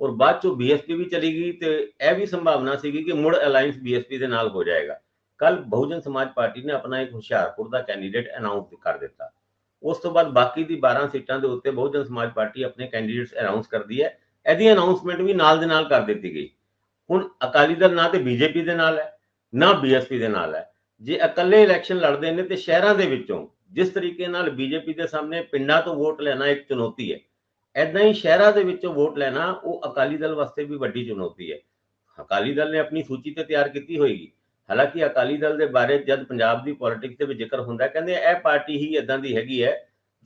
ਔਰ ਬਾਅਦ ਚੋਂ ਬੀਐਸਪੀ ਵੀ ਚਲੀ ਗਈ ਤੇ ਇਹ ਵੀ ਸੰਭਾਵਨਾ ਸੀਗੀ ਕਿ ਮੁੜ ਅਲਾਈਅੰਸ ਬੀਐਸਪੀ ਦੇ ਨਾਲ ਹੋ ਜਾਏਗਾ। ਕੱਲ ਬਹੁਜਨ ਸਮਾਜ ਪਾਰਟੀ ਨੇ ਆਪਣਾ ਇੱਕ ਹੁਸ਼ਿਆਰਪੁਰ ਦਾ ਕੈਂਡੀਡੇਟ ਅਨਾਉਂਸ ਕਰ ਦਿੱਤਾ। ਉਸ ਤੋਂ ਬਾਅਦ ਬਾਕੀ ਦੀ 12 ਸੀਟਾਂ ਦੇ ਉੱਤੇ ਬਹੁਜਨ ਸਮਾਜ ਪਾਰਟੀ ਆਪਣੇ ਕੈਂਡੀਡੇਟਸ ਅਨਾਉਂਸ ਕਰਦੀ ਹੈ। ਇਹਦੀ ਅਨਾਉਂਸਮੈਂਟ ਵੀ ਨਾਲ ਦੇ ਨਾਲ ਕਰ ਦਿੱਤੀ ਗਈ। ਹੁਣ ਅਕਾਲੀ ਦਲ ਨਾ ਤੇ ਬੀਜੇਪੀ ਦੇ ਨਾਲ ਹੈ, ਨਾ ਬੀਐਸਪੀ ਦੇ ਨਾਲ ਹੈ। ਜੇ ਇਕੱਲੇ ਇਲੈਕਸ਼ਨ ਲੜਦੇ ਨੇ ਤੇ ਸ਼ਹਿਰਾਂ ਦੇ ਵਿੱਚੋਂ ਜਿਸ ਤਰੀਕੇ ਨਾਲ ਬੀਜੇਪੀ ਦੇ ਸਾਹਮਣੇ ਪਿੰਡਾਂ ਤੋਂ ਵੋਟ ਲੈਣਾ ਇੱਕ ਚੁਣੌਤੀ ਹੈ ਐਦਾਂ ਹੀ ਸ਼ਹਿਰਾਂ ਦੇ ਵਿੱਚੋਂ ਵੋਟ ਲੈਣਾ ਉਹ ਅਕਾਲੀ ਦਲ ਵਾਸਤੇ ਵੀ ਵੱਡੀ ਚੁਣੌਤੀ ਹੈ। ਅਕਾਲੀ ਦਲ ਨੇ ਆਪਣੀ ਸੂਚੀ ਤੇ ਤਿਆਰ ਕੀਤੀ ਹੋਏਗੀ। ਹਾਲਾਂਕਿ ਅਕਾਲੀ ਦਲ ਦੇ ਬਾਰੇ ਜਦ ਪੰਜਾਬ ਦੀ ਪੋਲਿਟਿਕਸ ਦੇ ਵਿੱਚ ਜ਼ਿਕਰ ਹੁੰਦਾ ਕਹਿੰਦੇ ਇਹ ਪਾਰਟੀ ਹੀ ਇਦਾਂ ਦੀ ਹੈਗੀ ਹੈ,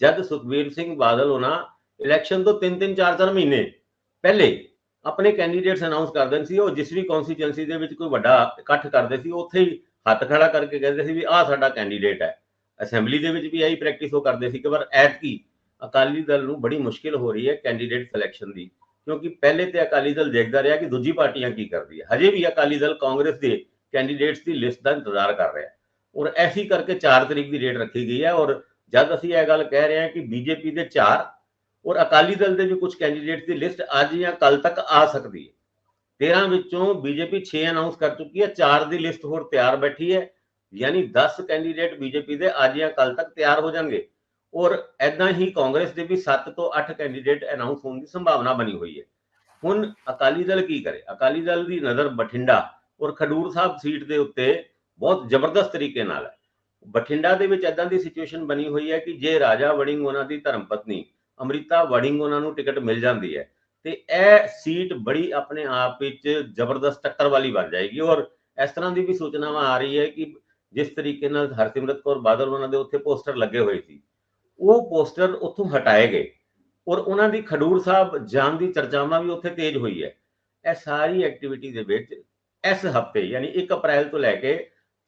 ਜਦ ਸੁਖਬੀਰ ਸਿੰਘ ਬਾਦਲ ਹੋਣਾ ਇਲੈਕਸ਼ਨ ਤੋਂ 3-3 4-4 ਮਹੀਨੇ ਪਹਿਲੇ ਆਪਣੇ ਕੈਂਡੀਡੇਟਸ ਅਨਾਉਂਸ ਕਰਦੇ ਦਿੰਦੇ ਸੀ, ਉਹ ਜਿਸ ਵੀ ਕਨਸਟੀਚੁਐਂਸੀ ਦੇ ਵਿੱਚ ਕੋਈ ਵੱਡਾ ਇਕੱਠ ਕਰਦੇ ਸੀ, ਉੱਥੇ ਹੀ ਹੱਥ ਖੜਾ ਕਰਕੇ ਕਹਿੰਦੇ ਸੀ ਵੀ ਆਹ ਸਾਡਾ ਕੈਂਡੀਡੇਟ ਹੈ। ਅਸੈਂਬਲੀ ਦੇ ਵਿੱਚ ਵੀ ਇਹੀ ਪ੍ਰੈਕਟਿਸ ਉਹ ਕਰਦੇ ਸੀ ਕਿ ਪਰ ਐਤਕੀ ਅਕਾਲੀ ਦਲ ਨੂੰ ਬੜੀ ਮੁਸ਼ਕਿਲ ਹੋ ਰਹੀ ਹੈ ਕੈਂਡੀਡੇਟ ਸਿਲੈਕਸ਼ਨ ਦੀ, ਕਿਉਂਕਿ ਪਹਿਲੇ ਤੇ ਅਕਾਲੀ ਦਲ ਦੇਖਦਾ ਰਿਹਾ ਕਿ ਦੂਜੀ ਪਾਰਟੀਆਂ ਕੀ ਕਰਦੀ ਹੈ। ਹਜੇ ਵੀ ਅਕਾਲੀ ਦਲ ਕਾਂਗਰਸ ਦੇ ਕੈਂਡੀਡੇਟਸ ਦੀ ਲਿਸਟ ਦਾ ਇੰਤਜ਼ਾਰ ਕਰ ਰਿਹਾ ਹੈ। ਔਰ ਐਸੀ ਕਰਕੇ 4 ਤਰੀਕ ਦੀ ਡੇਟ ਰੱਖੀ ਗਈ ਹੈ ਔਰ ਜਦ ਅਸੀਂ ਇਹ ਗੱਲ ਕਹਿ ਰਹੇ ਹਾਂ ਕਿ ਬੀਜੇਪੀ ਦੇ 4 ਔਰ ਅਕਾਲੀ ਦਲ ਦੇ ਵੀ ਕੁਝ ਕੈਂਡੀਡੇਟਸ ਦੀ ਲਿਸਟ ਅੱਜ ਜਾਂ ਕੱਲ ਤੱਕ ਆ ਸਕਦੀ ਹੈ। 13 ਵਿੱਚੋਂ ਬੀਜੇਪੀ 6 ਅਨਾਉਂਸ ਕਰ ਚੁੱਕੀ ਹੈ 4 ਦੀ ਲਿਸਟ ਹੋਰ ਤਿਆਰ ਬੈਠੀ ਹੈ, ਯਾਨੀ 10 ਕੈਂਡੀਡੇਟ ਬੀਜੇਪੀ ਦੇ ਅੱਜ ਜਾਂ ਕੱਲ ਤੱਕ ਤਿਆਰ ਹੋ ਜਾਣਗੇ। ਔਰ ਐਦਾਂ ਹੀ ਕਾਂਗਰਸ ਦੇ ਵੀ 7 ਤੋਂ 8 ਕੈਂਡੀਡੇਟ ਅਨਾਉਂਸ ਹੋਣ ਦੀ ਸੰਭਾਵਨਾ ਬਣੀ ਹੋਈ ਹੈ। ਹੁਣ ਅਕਾਲੀ ਦਲ ਕੀ ਕਰੇ? ਅਕਾਲੀ ਦਲ ਦੀ ਨਜ਼ਰ ਬਠਿੰਡਾ ਔਰ ਖਡੂਰ ਸਾਹਿਬ ਸੀਟ ਦੇ ਉੱਤੇ ਬਹੁਤ ਜ਼ਬਰਦਸਤ ਤਰੀਕੇ ਨਾਲ ਹੈ। ਬਠਿੰਡਾ ਦੇ ਵਿੱਚ ਐਦਾਂ ਦੀ ਸਿਚੁਏਸ਼ਨ ਬਣੀ ਹੋਈ ਹੈ ਕਿ ਜੇ ਰਾਜਾ ਵੜਿੰਗ ਉਹਨਾਂ ਦੀ ਧਰਮ ਪਤਨੀ ਅਮ੍ਰਿਤਾ ਵੜਿੰਗ ਉਹਨਾਂ ਨੂੰ ਟਿਕਟ ਮਿਲ ਜਾਂਦੀ ਹੈ। ਤੇ ਇਹ ਸੀਟ ਬੜੀ ਆਪਣੇ ਆਪ ਵਿੱਚ ਜ਼ਬਰਦਸਤ ਟੱਕਰ ਵਾਲੀ ਬਣ ਜਾਏਗੀ ਔਰ ਇਸ ਤਰ੍ਹਾਂ ਦੀ ਵੀ ਸੂਚਨਾਵਾਂ ਆ ਰਹੀ ਹੈ ਕਿ ਜਿਸ ਤਰੀਕੇ ਨਾਲ ਹਰਸਿਮਰਤ ਕੌਰ ਬਾਦਲ ਉਹਨਾਂ ਦੇ ਉੱਥੇ ਪੋਸਟਰ ਲੱਗੇ ਹੋਏ ਸੀ, ਉਹ ਪੋਸਟਰ ਉੱਥੋਂ ਹਟਾਏ ਗਏ ਔਰ ਉਹਨਾਂ ਦੀ ਖਡੂਰ ਸਾਹਿਬ ਜਾਣ ਦੀ ਚਰਚਾਵਾਂ ਵੀ ਉੱਥੇ ਤੇਜ਼ ਹੋਈ ਹੈ। ਇਹ ਸਾਰੀ ਐਕਟੀਵਿਟੀ ਦੇ ਵਿੱਚ ਇਸ ਹਫ਼ਤੇ ਯਾਨੀ 1 ਅਪ੍ਰੈਲ ਤੋਂ ਲੈ ਕੇ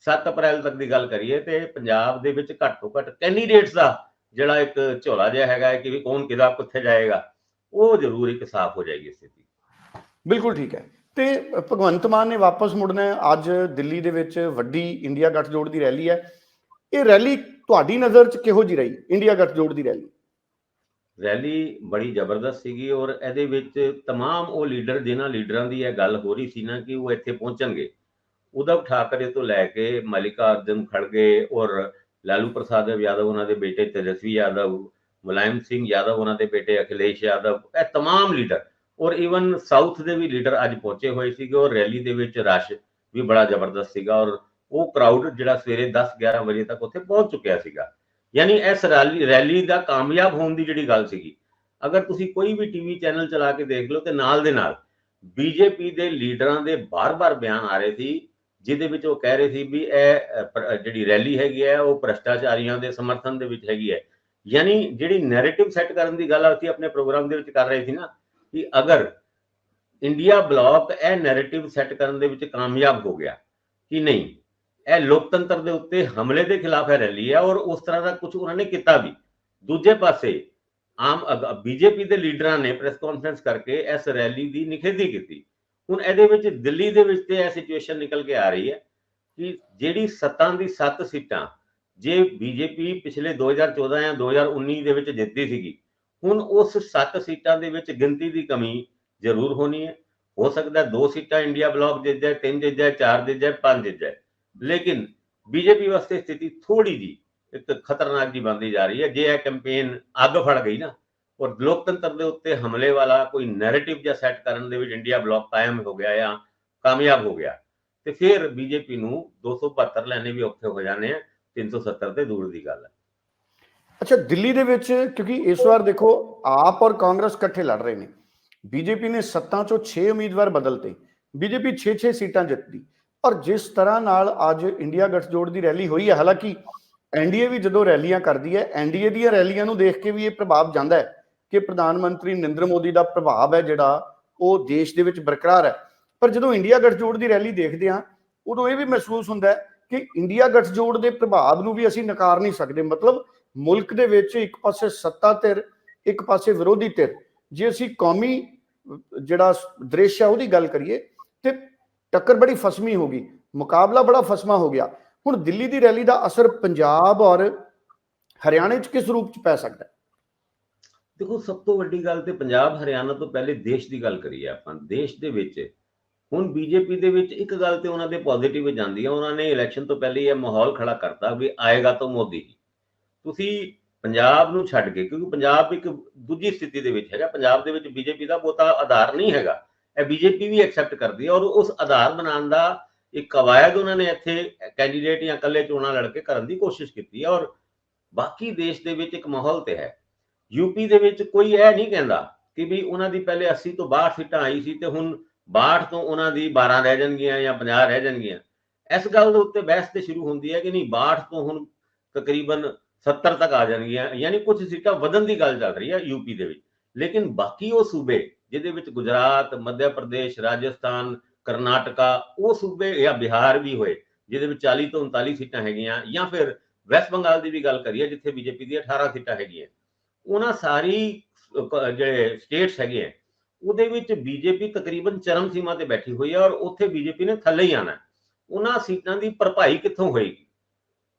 7 ਅਪ੍ਰੈਲ ਤੱਕ ਦੀ ਗੱਲ ਕਰੀਏ ਤੇ ਪੰਜਾਬ ਦੇ ਵਿੱਚ ਘੱਟ ਤੋਂ ਘੱਟ ਕੈਂਡੀਡੇਟਸ ਦਾ ਜਿਹੜਾ ਇੱਕ ਝੋਲਾ ਜਿਹਾ ਹੈਗਾ ਹੈ ਕਿ ਵੀ ਕੌਣ ਕਿਹਦਾ ਕਿੱਥੇ ਜਾਏਗਾ ਉਹ ਜ਼ਰੂਰ ਇੱਕ ਸਾਫ਼ ਹੋ ਜਾਏਗੀ ਸਥਿਤੀ ਬਿਲਕੁਲ ਠੀਕ ਹੈ ਤੇ ਭਗਵੰਤ ਮਾਨ ਨੇ ਵਾਪਸ ਮੁੜਨਾ ਹੈ ਅੱਜ ਦਿੱਲੀ ਦੇ ਵਿੱਚ ਵੱਡੀ ਇੰਡੀਆ ਗੱਠਜੋੜ ਦੀ ਰੈਲੀ ਹੈ ਇਹ ਰੈਲੀ ਤੁਹਾਡੀ ਨਜ਼ਰ 'ਚ ਕਿਹੋ ਜੀ ਰਹੀ ਇੰਡੀਆ ਗੱਠਜੋੜ ਦੀ ਰੈਲੀ ਰੈਲੀ ਬੜੀ ਜ਼ਬਰਦਸਤ ਸੀਗੀ ਔਰ ਇਹਦੇ ਵਿੱਚ तमाम ਉਹ ਲੀਡਰ ਜਿਨ੍ਹਾਂ ਲੀਡਰਾਂ ਦੀ ਇਹ ਗੱਲ ਹੋ ਰਹੀ ਸੀ ਨਾ ਕਿ ਉਹ ਇੱਥੇ ਪਹੁੰਚਣਗੇ ਉਦਵ ਠਾਕਰੇ ਤੋਂ ਲੈ ਕੇ ਮਲਿਕਾ ਅਰਜਨ ਖੜਗੇ ਔਰ ਲਾਲੂ ਪ੍ਰਸਾਦ ਯਾਦਵ ਉਹਨਾਂ ਦੇ ਬੇਟੇ ਤੇਜਸਵੀ ਯਾਦਵ ਮੁਲਾਇਮ ਸਿੰਘ ਯਾਦਵ ਉਹਨਾਂ ਦੇ ਬੇਟੇ ਅਖਿਲੇਸ਼ ਯਾਦਵ ਇਹ तमाम ਲੀਡਰ ਔਰ ਇਵਨ ਸਾਊਥ ਦੇ ਵੀ ਲੀਡਰ ਅੱਜ ਪਹੁੰਚੇ ਹੋਏ ਸੀਗੇ ਔਰ ਰੈਲੀ ਦੇ ਵਿੱਚ ਰਸ਼ ਵੀ ਬੜਾ ਜ਼ਬਰਦਸਤ ਸੀਗਾ ਔਰ ਉਹ ਕਰਾਊਡ ਜਿਹੜਾ ਸਵੇਰੇ 10 11 ਵਜੇ ਤੱਕ ਉੱਥੇ ਪਹੁੰਚ ਚੁੱਕਿਆ ਸੀਗਾ ਯਾਨੀ ਇਸ ਰੈਲੀ ਰੈਲੀ ਦਾ ਕਾਮਯਾਬ ਹੋਣ ਦੀ ਜਿਹੜੀ ਗੱਲ ਸੀਗੀ ਅਗਰ ਤੁਸੀਂ ਕੋਈ ਵੀ ਟੀਵੀ ਚੈਨਲ ਚਲਾ ਕੇ ਦੇਖ ਲਓ ਤੇ ਨਾਲ ਦੇ ਨਾਲ ਬੀਜੇਪੀ ਦੇ ਲੀਡਰਾਂ ਦੇ ਬਾਰ-ਬਾਰ ਬਿਆਨ ਆ ਰਹੇ ਸੀ ਜਿਹਦੇ ਵਿੱਚ ਉਹ ਕਹਿ ਰਹੇ ਸੀ ਵੀ ਇਹ ਜਿਹੜੀ ਰੈਲੀ ਹੈਗੀ ਹੈ, ਉਹ ਭ੍ਰਸ਼ਟਾਚਾਰੀਆਂ ਦੇ ਸਮਰਥਨ ਦੇ ਵਿੱਚ ਹੈਗੀ ਹੈ। ਯਾਨੀ ਜਿਹੜੀ ਨੈਰੇਟਿਵ ਸੈੱਟ ਕਰਨ ਦੀ ਗੱਲ ਅਸੀਂ ਆਪਣੇ ਪ੍ਰੋਗਰਾਮ ਦੇ ਵਿੱਚ ਕਰ ਰਹੇ ਸੀ ਨਾ, ਕਿ ਅਗਰ ਇੰਡੀਆ ਬਲੌਕ ਇਹ ਨੈਰੇਟਿਵ ਸੈੱਟ ਕਰਨ ਦੇ ਵਿੱਚ ਕਾਮਯਾਬ ਹੋ ਗਿਆ, ਕਿ ਨਹੀਂ, ਇਹ ਲੋਕਤੰਤਰ ਦੇ ਉੱਤੇ ਹਮਲੇ ਦੇ ਖਿਲਾਫ ਹੈ ਰੈਲੀ ਹੈ ਔਰ ਉਸ ਤਰ੍ਹਾਂ ਦਾ ਕੁਝ ਉਹਨਾਂ ਨੇ ਕੀਤਾ ਵੀ। ਦੂਜੇ ਪਾਸੇ, ਆਮ ਬੀਜੇਪੀ ਦੇ ਲੀਡਰਾਂ ਨੇ ਪ੍ਰੈਸ ਕਾਨਫਰੰਸ ਕਰਕੇ ਇਸ ਰੈਲੀ ਦੀ ਨਿਖੇਧੀ ਕੀਤੀ। ਹੁਣ ਇਹਦੇ ਵਿੱਚ ਦਿੱਲੀ ਦੇ ਵਿੱਚ ਤੇ ਇਹ ਸਿਚੁਏਸ਼ਨ ਨਿਕਲ ਕੇ ਆ ਰਹੀ ਹੈ ਕਿ ਜਿਹੜੀ ਸੱਤਾਂ ਦੀ ਸੱਤ ਸੀਟਾਂ, ਜੇ ਬੀਜੇਪੀ ਪਿਛਲੇ 2014 ਜਾਂ 2019 ਦੇ ਵਿੱਚ ਜਿੱਤੀ ਸੀਗੀ, ਹੁਣ ਉਸ ਸੱਤ ਸੀਟਾਂ ਦੇ ਵਿੱਚ ਗਿਣਤੀ ਦੀ ਕਮੀ ਜ਼ਰੂਰ ਹੋਣੀ ਹੈ। ਹੋ ਸਕਦਾ ਦੋ ਸੀਟਾਂ ਇੰਡੀਆ ਬਲੌਕ ਜਿੱਤ ਜਾਏ, ਤਿੰਨ ਜਿੱਤ ਜਾਏ, ਚਾਰ ਜਿੱਤ ਜਾਏ, ਪੰਜ ਜਿੱਤ ਜਾਏ। ਲੇਕਿਨ ਬੀਜੇਪੀ ਵਾਸਤੇ ਸਥਿਤੀ ਥੋੜੀ ਜੀ ਇੱਕ ਖਤਰਨਾਕ ਜੀ ਬਣਦੀ ਜਾ ਰਹੀ ਹੈ। ਜੇ ਇਹ ਕੈਂਪੇਨ ਅੱਗ ਫੜ ਗਈ ਨਾ ਔਰ ਲੋਕਤੰਤਰ ਦੇ ਉੱਤੇ ਹਮਲੇ ਵਾਲਾ ਕੋਈ ਨੈਰੇਟਿਵ ਜਾਂ ਸੈੱਟ ਕਰਨ ਦੇ ਵਿੱਚ ਇੰਡੀਆ ਬਲੌਕ ਕਾਇਮ ਹੋ ਗਿਆ ਜਾਂ ਕਾਮਯਾਬ ਹੋ ਗਿਆ, ਤੇ ਫਿਰ ਬੀਜੇਪੀ ਨੂੰ 272 ਲੈਣੇ ਵੀ ਔਖੇ ਹੋ ਜਾਣੇ ਆ 370 ਤੇ ਦੂਰ ਦੀ ਗੱਲ ਹੈ ਅੱਛਾ, ਦਿੱਲੀ ਦੇ ਵਿੱਚ, ਕਿਉਂਕਿ ਇਸ ਵਾਰ ਦੇਖੋ, ਆਪ ਔਰ ਕਾਂਗਰਸ ਇਕੱਠੇ ਲੜ ਰਹੇ ਨੇ। ਬੀਜੇਪੀ ਨੇ ਸੱਤਾਂ ਚੋਂ 6 ਉਮੀਦਵਾਰ ਬਦਲਤੇ। ਬੀਜੇਪੀ 6-6 ਸੀਟਾਂ ਜਿੱਤਦੀ। ਔਰ ਜਿਸ ਤਰ੍ਹਾਂ ਨਾਲ ਅੱਜ ਇੰਡੀਆ ਗੱਠਜੋੜ ਦੀ ਰੈਲੀ ਹੋਈ ਹੈ ਹਾਲਾਂਕਿ ਐਨਡੀਏ ਵੀ ਜਦੋਂ ਰੈਲੀਆਂ ਕਰਦੀ ਹੈ ਐਨਡੀਏ ਦੀਆਂ ਰੈਲੀਆਂ ਨੂੰ ਦੇਖ ਕੇ ਵੀ ਇਹ ਪ੍ਰਭਾਵ ਜਾਂਦਾ ਹੈ। ਕਿ ਪ੍ਰਧਾਨ ਮੰਤਰੀ ਨਰਿੰਦਰ ਮੋਦੀ ਦਾ ਪ੍ਰਭਾਵ ਹੈ ਜਿਹੜਾ, ਉਹ ਦੇਸ਼ ਦੇ ਵਿੱਚ ਬਰਕਰਾਰ ਹੈ। ਪਰ ਜਦੋਂ ਇੰਡੀਆ ਗੱਠਜੋੜ ਦੀ ਰੈਲੀ ਦੇਖਦੇ ਹਾਂ, ਉਦੋਂ ਇਹ ਵੀ ਮਹਿਸੂਸ ਹੁੰਦਾ ਹੈ ਕਿ ਇੰਡੀਆ ਗੱਠਜੋੜ ਦੇ ਪ੍ਰਭਾਵ ਨੂੰ ਵੀ ਅਸੀਂ ਨਕਾਰ ਨਹੀਂ ਸਕਦੇ। ਮਤਲਬ ਮੁਲਕ ਦੇ ਵਿੱਚ ਇੱਕ ਪਾਸੇ ਸੱਤਾ ਧਿਰ, ਇੱਕ ਪਾਸੇ ਵਿਰੋਧੀ ਧਿਰ। ਜੇ ਅਸੀਂ ਕੌਮੀ ਜਿਹੜਾ ਦ੍ਰਿਸ਼ ਹੈ ਉਹਦੀ ਗੱਲ ਕਰੀਏ, ਤੇ ਟੱਕਰ ਬੜੀ ਫਸਮੀ ਹੋ ਗਈ। ਮੁਕਾਬਲਾ ਬੜਾ ਫਸਮਾ ਹੋ ਗਿਆ। ਹੁਣ ਦਿੱਲੀ ਦੀ ਰੈਲੀ ਦਾ ਅਸਰ ਪੰਜਾਬ ਔਰ ਹਰਿਆਣੇ 'ਚ ਕਿਸ ਰੂਪ 'ਚ ਪੈ ਸਕਦਾ ਹੈ? ਦੇਖੋ, ਸਭ ਤੋਂ ਵੱਡੀ ਗੱਲ ਤੇ ਪੰਜਾਬ ਹਰਿਆਣਾ ਤੋਂ ਪਹਿਲੇ ਦੇਸ਼ ਦੀ ਗੱਲ ਕਰੀਏ ਆਪਾਂ, ਦੇਸ਼ ਦੇ ਵਿੱਚ ਹੁਣ ਬੀਜੇਪੀ ਦੇ ਵਿੱਚ ਇੱਕ ਗੱਲ ਤੇ ਉਹਨਾਂ ਦੇ ਪੋਜ਼ਿਟਿਵ ਜਾਂਦੀ ਹੈ ਉਹਨਾਂ ਨੇ ਇਲੈਕਸ਼ਨ ਤੋਂ ਪਹਿਲੇ ਇਹ ਮਾਹੌਲ ਖੜਾ ਕਰਤਾ ਵੀ ਆਏਗਾ ਤਾਂ ਮੋਦੀ ਹੀ ਤੁਸੀਂ ਪੰਜਾਬ ਨੂੰ ਛੱਡ ਕੇ, ਕਿਉਂਕਿ ਪੰਜਾਬ ਇੱਕ ਦੂਜੀ ਸਥਿਤੀ ਦੇ ਵਿੱਚ ਹੈਗਾ, ਪੰਜਾਬ ਦੇ ਵਿੱਚ ਬੀਜੇਪੀ ਦਾ ਬਹੁਤਾ ਆਧਾਰ ਨਹੀਂ ਹੈਗਾ, ਇਹ ਬੀਜੇਪੀ ਵੀ ਐਕਸੈਪਟ ਕਰਦੀ ਹੈ ਔਰ ਉਸ ਆਧਾਰ ਬਣਾਉਣ ਦਾ ਇੱਕ ਕਵਾਇਦ ਉਹਨਾਂ ਨੇ ਇੱਥੇ ਕੈਂਡੀਡੇਟ ਜਾਂ ਇਕੱਲੇ ਚੋਣਾਂ ਲੜ ਕੇ ਕਰਨ ਦੀ ਕੋਸ਼ਿਸ਼ ਕੀਤੀ ਹੈ ਔਰ ਬਾਕੀ ਦੇਸ਼ ਦੇ ਵਿੱਚ ਇੱਕ ਮਾਹੌਲ ਤੇ ਹੈ। ਯੂਪੀ ਦੇ ਵਿੱਚ ਕੋਈ ਇਹ ਨਹੀਂ ਕਹਿੰਦਾ ਕਿ ਵੀ ਉਹਨਾਂ ਦੀ ਪਹਿਲੇ 80 ਤੋਂ 62 ਸੀਟਾਂ ਆਈ ਸੀ ਤੇ ਹੁਣ 62 ਤੋਂ ਉਹਨਾਂ ਦੀ 12 ਰਹਿ ਜਾਣਗੀਆਂ ਜਾਂ 50 ਰਹਿ ਜਾਣਗੀਆਂ। ਇਸ ਗੱਲ ਦੇ ਉੱਤੇ ਬਹਿਸ ਤੇ ਸ਼ੁਰੂ ਹੁੰਦੀ ਹੈ ਕਿ ਨਹੀਂ 62 ਤੋਂ ਹੁਣ ਤਕਰੀਬਨ 70 ਤੱਕ ਆ ਜਾਣਗੀਆਂ, ਯਾਨੀ ਕੁਝ ਸੀਟਾਂ ਵਧਣ ਦੀ ਗੱਲ ਚੱਲ ਰਹੀ ਹੈ ਯੂਪੀ ਦੇ ਵਿੱਚ। ਲੇਕਿਨ ਬਾਕੀ ਉਹ ਸੂਬੇ ਜਿਹਦੇ ਵਿੱਚ ਗੁਜਰਾਤ ਮੱਧ ਪ੍ਰਦੇਸ਼, ਰਾਜਸਥਾਨ, ਕਰਨਾਟਕਾ, ਉਹ ਸੂਬੇ ਜਾਂ ਬਿਹਾਰ ਵੀ ਹੋਏ, ਜਿਹਦੇ ਵਿੱਚ 40 ਤੋਂ 39 ਸੀਟਾਂ ਹੈਗੀਆਂ ਜਾਂ ਫਿਰ ਵੈਸਟ ਬੰਗਾਲ ਦੀ ਵੀ ਗੱਲ ਕਰੀਏ, ਜਿੱਥੇ ਬੀਜੇਪੀ ਦੀ 18 ਸੀਟਾਂ ਹੈਗੀਆਂ। ਉਹਨਾਂ ਸਾਰੀ ਜਿਹੜੇ ਸਟੇਟਸ ਹੈਗੇ ਆ, ਉਹਦੇ ਵਿੱਚ ਬੀਜੇਪੀ ਤਕਰੀਬਨ ਚਰਮ ਸੀਮਾ ਤੇ ਬੈਠੀ ਹੋਈ ਹੈ ਔਰ ਉੱਥੇ ਬੀਜੇਪੀ ਨੇ ਥੱਲੇ ਹੀ ਆਣਾ। ਉਹਨਾਂ ਸੀਟਾਂ ਦੀ ਭਰਪਾਈ ਕਿੱਥੋਂ ਹੋਏਗੀ?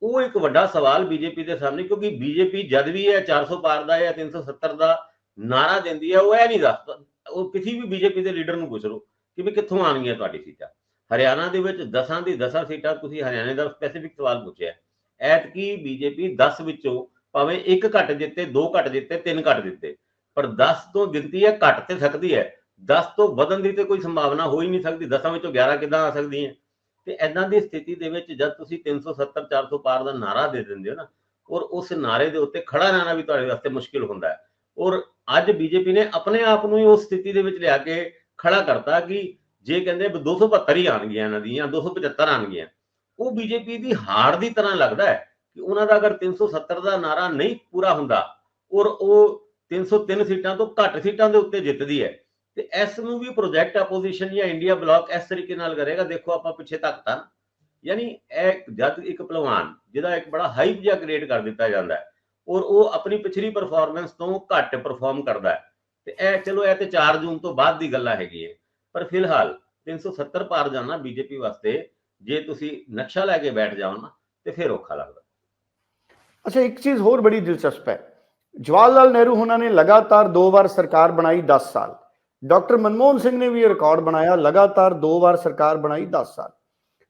ਉਹ ਇੱਕ ਵੱਡਾ ਸਵਾਲ ਬੀਜੇਪੀ ਦੇ ਸਾਹਮਣੇ, ਕਿਉਂਕਿ ਬੀਜੇਪੀ ਜਦ ਵੀ ਹੈ 400 ਪਾਰ ਦਾ ਜਾਂ 370 ਦਾ ਨਾਰਾ ਦਿੰਦੀ ਹੈ ਉਹ ਇਹ ਨਹੀਂ ਦੱਸਦਾ। ਉਹ ਕਿਸੇ ਵੀ ਬੀਜੇਪੀ ਦੇ ਲੀਡਰ ਨੂੰ ਪੁੱਛ ਲਓ ਕਿ ਵੀ ਕਿੱਥੋਂ ਆਣਗੀਆਂ ਤੁਹਾਡੀ ਸੀਟਾਂ। ਹਰਿਆਣਾ ਦੇ ਵਿੱਚ 10 ਦੀ 10 ਸੀਟਾਂ, ਤੁਸੀਂ ਹਰਿਆਣੇ ਦਾ ਸਪੈਸੀਫਿਕ ਸਵਾਲ ਪੁੱਛਿਆ। ਐਤਕੀ ਬੀਜੇਪੀ 10 ਵਿੱਚੋਂ ਭਾਵੇਂ ਇੱਕ ਘੱਟ ਜਿੱਤੇ ਦੋ ਘੱਟ ਜਿੱਤੇ ਤਿੰਨ ਘੱਟ ਜਿੱਤੇ ਪਰ 10 ਤੋਂ ਗਿਣਤੀ ਹੈ, ਘੱਟ ਤੇ ਸਕਦੀ ਹੈ। 10 ਤੋਂ ਵਧਣ ਦੀ ਤੇ ਕੋਈ ਸੰਭਾਵਨਾ ਹੋ ਹੀ ਨਹੀਂ ਸਕਦੀ। 10 ਵਿੱਚੋਂ 11 ਕਿੱਦਾਂ ਆ ਸਕਦੀ ਹੈ? ਤੇ ਐਦਾਂ ਦੀ ਸਥਿਤੀ ਦੇ ਵਿੱਚ ਜਦ ਤੁਸੀਂ 370 400 ਪਾਰ ਦਾ ਨਾਰਾ ਦੇ ਦਿੰਦੇ ਹੋ ਨਾ, ਔਰ ਉਸ ਨਾਰੇ ਦੇ ਉੱਤੇ ਖੜਾ ਰਹਿਣਾ ਵੀ ਤੁਹਾਡੇ ਵਾਸਤੇ ਮੁਸ਼ਕਿਲ ਹੁੰਦਾ ਹੈ। ਔਰ ਅੱਜ ਬੀਜੇਪੀ ਨੇ ਆਪਣੇ ਆਪ ਨੂੰ ਹੀ ਉਸ ਸਥਿਤੀ ਦੇ ਵਿੱਚ ਲਿਆ ਕੇ ਖੜਾ ਕਰਤਾ ਕਿ ਜੇ ਕਹਿੰਦੇ ਵੀ 272 ਹੀ ਆਣਗੀਆਂ ਇਹਨਾਂ ਦੀਆਂ 275 ਆਣਗੀਆਂ ਉਹ ਬੀਜੇਪੀ ਦੀ ਹਾਰ ਦੀ ਤਰ੍ਹਾਂ ਲੱਗਦਾ ਹੈ। ਕਿ ਉਹਨਾਂ ਦਾ ਅਗਰ 370 ਦਾ ਨਾਰਾ ਨਹੀਂ ਪੂਰਾ ਹੁੰਦਾ ਔਰ ਉਹ 303 ਸੀਟਾਂ ਤੋਂ ਘੱਟ ਸੀਟਾਂ ਦੇ ਉੱਤੇ ਜਿੱਤਦੀ ਹੈ, ਤੇ ਇਸ ਨੂੰ ਵੀ ਪ੍ਰੋਜੈਕਟ ਆਪੋਜੀਸ਼ਨ ਜਾਂ ਇੰਡੀਆ ਬਲੌਕ ਇਸ ਤਰੀਕੇ ਨਾਲ ਕਰੇਗਾ, ਦੇਖੋ ਆਪਾਂ ਪਿੱਛੇ ਤੱਕ ਤਾਂ ਯਾਨੀ ਇਹ ਜਦ ਇੱਕ ਪਹਿਲਵਾਨ ਜਿਹਦਾ ਇੱਕ ਬੜਾ ਹਾਈਪ ਜਿਹਾ ਕ੍ਰੀਏਟ ਕਰ ਦਿੱਤਾ ਜਾਂਦਾ ਹੈ ਔਰ ਉਹ ਆਪਣੀ ਪਿਛਲੀ ਪਰਫਾਰਮੈਂਸ ਤੋਂ ਘੱਟ ਪਰਫਾਰਮ ਕਰਦਾ ਹੈ, ਤੇ ਇਹ ਚਲੋ ਇਹ ਤੇ 4 ਜੂਨ ਤੋਂ ਬਾਅਦ ਦੀ ਗੱਲਾਂ ਹੈਗੀ ਹੈ ਪਰ ਫਿਲਹਾਲ 370 ਪਾਰ ਜਾਣਾ ਬੀਜੇਪੀ ਵਾਸਤੇ, ਜੇ ਤੁਸੀਂ ਨਕਸ਼ਾ ਲੈ ਕੇ ਬੈਠ ਜਾਓ ਨਾ, ਤੇ ਫਿਰ ਔਖਾ ਲੱਗਦਾ। ਅੱਛਾ, ਇੱਕ ਚੀਜ਼ ਹੋਰ ਬੜੀ ਦਿਲਚਸਪ ਹੈ। ਜਵਾਹਰ ਲਾਲ ਨਹਿਰੂ ਉਹਨਾਂ ਨੇ ਲਗਾਤਾਰ ਦੋ ਵਾਰ ਸਰਕਾਰ ਬਣਾਈ 10 ਸਾਲ। ਡਾਕਟਰ ਮਨਮੋਹਨ ਸਿੰਘ ਨੇ ਵੀ ਇਹ ਰਿਕਾਰਡ ਬਣਾਇਆ, ਲਗਾਤਾਰ ਦੋ ਵਾਰ ਸਰਕਾਰ ਬਣਾਈ 10 ਸਾਲ।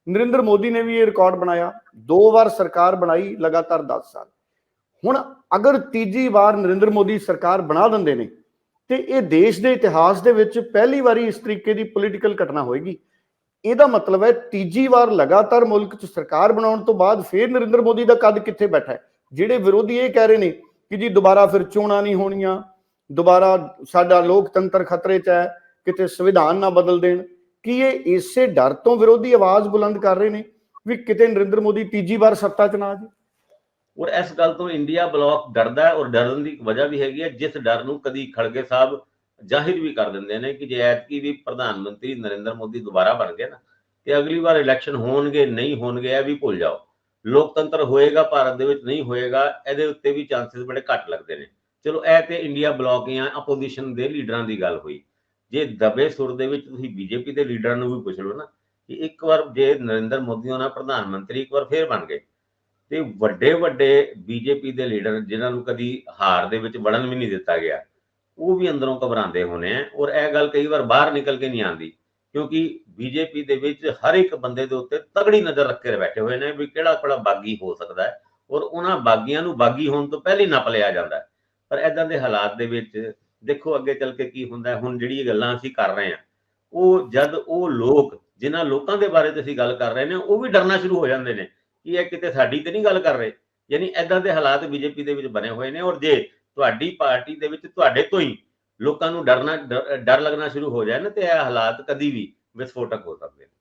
ਨਰਿੰਦਰ ਮੋਦੀ ਨੇ ਵੀ ਇਹ ਰਿਕਾਰਡ ਬਣਾਇਆ, ਦੋ ਵਾਰ ਸਰਕਾਰ ਬਣਾਈ ਲਗਾਤਾਰ 10 ਸਾਲ। ਹੁਣ ਅਗਰ ਤੀਜੀ ਵਾਰ ਨਰਿੰਦਰ ਮੋਦੀ ਸਰਕਾਰ ਬਣਾ ਦਿੰਦੇ ਨੇ, ਤੇ ਇਹ ਦੇਸ਼ ਦੇ ਇਤਿਹਾਸ ਦੇ ਵਿੱਚ ਪਹਿਲੀ ਵਾਰੀ ਇਸ ਤਰੀਕੇ ਦੀ ਪੋਲੀਟੀਕਲ ਘਟਨਾ ਹੋਏਗੀ। ਇਹਦਾ ਮਤਲਬ ਹੈ, ਤੀਜੀ ਵਾਰ ਲਗਾਤਾਰ ਮੁਲਕ 'ਚ ਸਰਕਾਰ ਬਣਾਉਣ ਤੋਂ ਬਾਅਦ ਫਿਰ ਨਰਿੰਦਰ ਮੋਦੀ ਦਾ ਕੱਦ ਕਿੱਥੇ ਬੈਠਾ ਹੈ? ਜਿਹੜੇ ਵਿਰੋਧੀ ਇਹ ਕਹਿ ਰਹੇ ਨੇ ਕਿ ਜੀ ਦੁਬਾਰਾ ਫਿਰ ਚੋਣਾਂ ਨਹੀਂ ਹੋਣੀਆਂ, ਦੁਬਾਰਾ ਸਾਡਾ ਲੋਕਤੰਤਰ ਖਤਰੇ 'ਚ ਹੈ, ਕਿਤੇ ਸੰਵਿਧਾਨ ਨਾ ਬਦਲ ਦੇਣ, ਕੀ ਇਹ ਇਸੇ ਡਰ ਤੋਂ ਵਿਰੋਧੀ ਆਵਾਜ਼ ਬੁਲੰਦ ਕਰ ਰਹੇ ਨੇ ਵੀ ਕਿਤੇ ਨਰਿੰਦਰ ਮੋਦੀ ਤੀਜੀ ਵਾਰ ਸੱਤਾ 'ਚ ਨਾ ਆ ਜਾਵੇ? ਔਰ ਇਸ ਗੱਲ ਤੋਂ ਇੰਡੀਆ ਬਲੌਕ ਡਰਦਾ ਹੈ ਔਰ ਡਰਨ ਦੀ ਵਜ੍ਹਾ ਵੀ ਹੈਗੀ ਹੈ, ਜਿਸ ਡਰ ਨੂੰ ਕਦੀ ਖੜਗੇ ਸਾਹਿਬ ਜ਼ਾਹਿਰ ਵੀ ਕਰ ਦਿੰਦੇ ਨੇ ਕਿ ਜੇ ਐਤਕੀ ਵੀ ਪ੍ਰਧਾਨ ਮੰਤਰੀ ਨਰਿੰਦਰ ਮੋਦੀ ਦੁਬਾਰਾ ਬਣ ਗਏ ਨਾ, ਤੇ ਅਗਲੀ ਵਾਰ ਇਲੈਕਸ਼ਨ ਹੋਣਗੇ, ਨਹੀਂ ਹੋਣਗੇ, ਇਹ ਵੀ ਭੁੱਲ ਜਾਓ। ਲੋਕਤੰਤਰ ਹੋਏਗਾ, ਭਾਰਤ ਦੇ ਵਿੱਚ ਨਹੀਂ ਹੋਏਗਾ, ਇਹਦੇ ਉੱਤੇ ਵੀ ਚਾਂਸਸ ਬੜੇ ਘੱਟ ਲੱਗਦੇ ਨੇ। ਚਲੋ, ਇਹ ਤੇ ਇੰਡੀਆ ਬਲੌਕ ਜਾਂ ਆਪੋਜੀਸ਼ਨ ਦੇ ਲੀਡਰਾਂ ਦੀ ਗੱਲ ਹੋਈ। ਜੇ ਦਬੇ ਸੁਰ ਦੇ ਵਿੱਚ ਤੁਸੀਂ ਬੀਜੇਪੀ ਦੇ ਲੀਡਰਾਂ ਨੂੰ ਵੀ ਪੁੱਛ ਲਓ ਨਾ, ਕਿ ਇੱਕ ਵਾਰ ਜੇ ਨਰਿੰਦਰ ਮੋਦੀ ਹੋਣਾ ਪ੍ਰਧਾਨ ਮੰਤਰੀ, ਇੱਕ ਵਾਰ ਫੇਰ ਬਣ ਗਏ। ਤੇ ਵੱਡੇ ਵੱਡੇ ਬੀਜੇਪੀ ਦੇ ਲੀਡਰ ਜਿਨ੍ਹਾਂ ਨੂੰ ਕਦੀ ਹਾਰ ਦੇ ਵਿੱਚ ਵੜਨ ਵੀ ਨਹੀਂ ਦਿੱਤਾ ਗਿਆ, ਉਹ ਵੀ ਅੰਦਰੋਂ ਘਬਰਾਉਂਦੇ ਹੋਣੇ ਆ। ਔਰ ਇਹ ਗੱਲ ਕਈ ਵਾਰ ਬਾਹਰ ਨਿਕਲ ਕੇ ਨਹੀਂ ਆਉਂਦੀ। ਕਿਉਂਕਿ ਬੀਜੇਪੀ ਦੇ ਵਿੱਚ ਹਰ ਇੱਕ ਬੰਦੇ ਦੇ ਉੱਤੇ ਤਗੜੀ ਨਜ਼ਰ ਰੱਖ ਕੇ ਬੈਠੇ ਹੋਏ ਨੇ ਵੀ ਕਿਹੜਾ ਕਿਹੜਾ ਬਾਗੀ ਹੋ ਸਕਦਾ ਹੈ ਔਰ ਉਹਨਾਂ ਬਾਗੀਆਂ ਨੂੰ ਬਾਗੀ ਹੋਣ ਤੋਂ ਪਹਿਲੇ ਹੀ ਨੱਪ ਲਿਆ ਜਾਂਦਾ ਹੈ। ਪਰ ਐਦਾਂ ਦੇ ਹਾਲਾਤ ਦੇ ਵਿੱਚ ਦੇਖੋ ਅੱਗੇ ਚੱਲ ਕੇ ਕੀ ਹੁੰਦਾ ਹੁਣ ਜਿਹੜੀ ਇਹ ਗੱਲਾਂ ਅਸੀਂ ਕਰ ਰਹੇ ਹਾਂ, ਉਹ ਜਦ ਉਹ ਲੋਕ ਜਿਨ੍ਹਾਂ ਲੋਕਾਂ ਦੇ ਬਾਰੇ ਤੇ ਅਸੀਂ ਗੱਲ ਕਰ ਰਹੇ ਨੇ, ਉਹ ਵੀ ਡਰਨਾ ਸ਼ੁਰੂ ਹੋ ਜਾਂਦੇ ਨੇ ਕਿ ਇਹ ਕਿਤੇ ਸਾਡੀ ਤੇ ਨਹੀਂ ਗੱਲ ਕਰ ਰਹੇ। ਯਾਨੀ ਐਦਾਂ ਦੇ ਹਾਲਾਤ ਬੀਜੇਪੀ ਦੇ ਵਿੱਚ ਬਣੇ ਹੋਏ ਨੇ ਔਰ ਜੇ ਤੁਹਾਡੀ ਪਾਰਟੀ ਦੇ ਵਿੱਚ ਤੁਹਾਡੇ ਤੋਂ ਹੀ ਲੋਕਾਂ ਨੂੰ ਡਰਨਾ ਡਰ ਡਰ ਲੱਗਣਾ ਸ਼ੁਰੂ ਹੋ ਜਾਏ ਨਾ ਤੇ ਇਹ ਹਾਲਾਤ ਕਦੀ ਵੀ ਵਿਸਫੋਟਕ ਹੋ ਸਕਦੇ ਨੇ।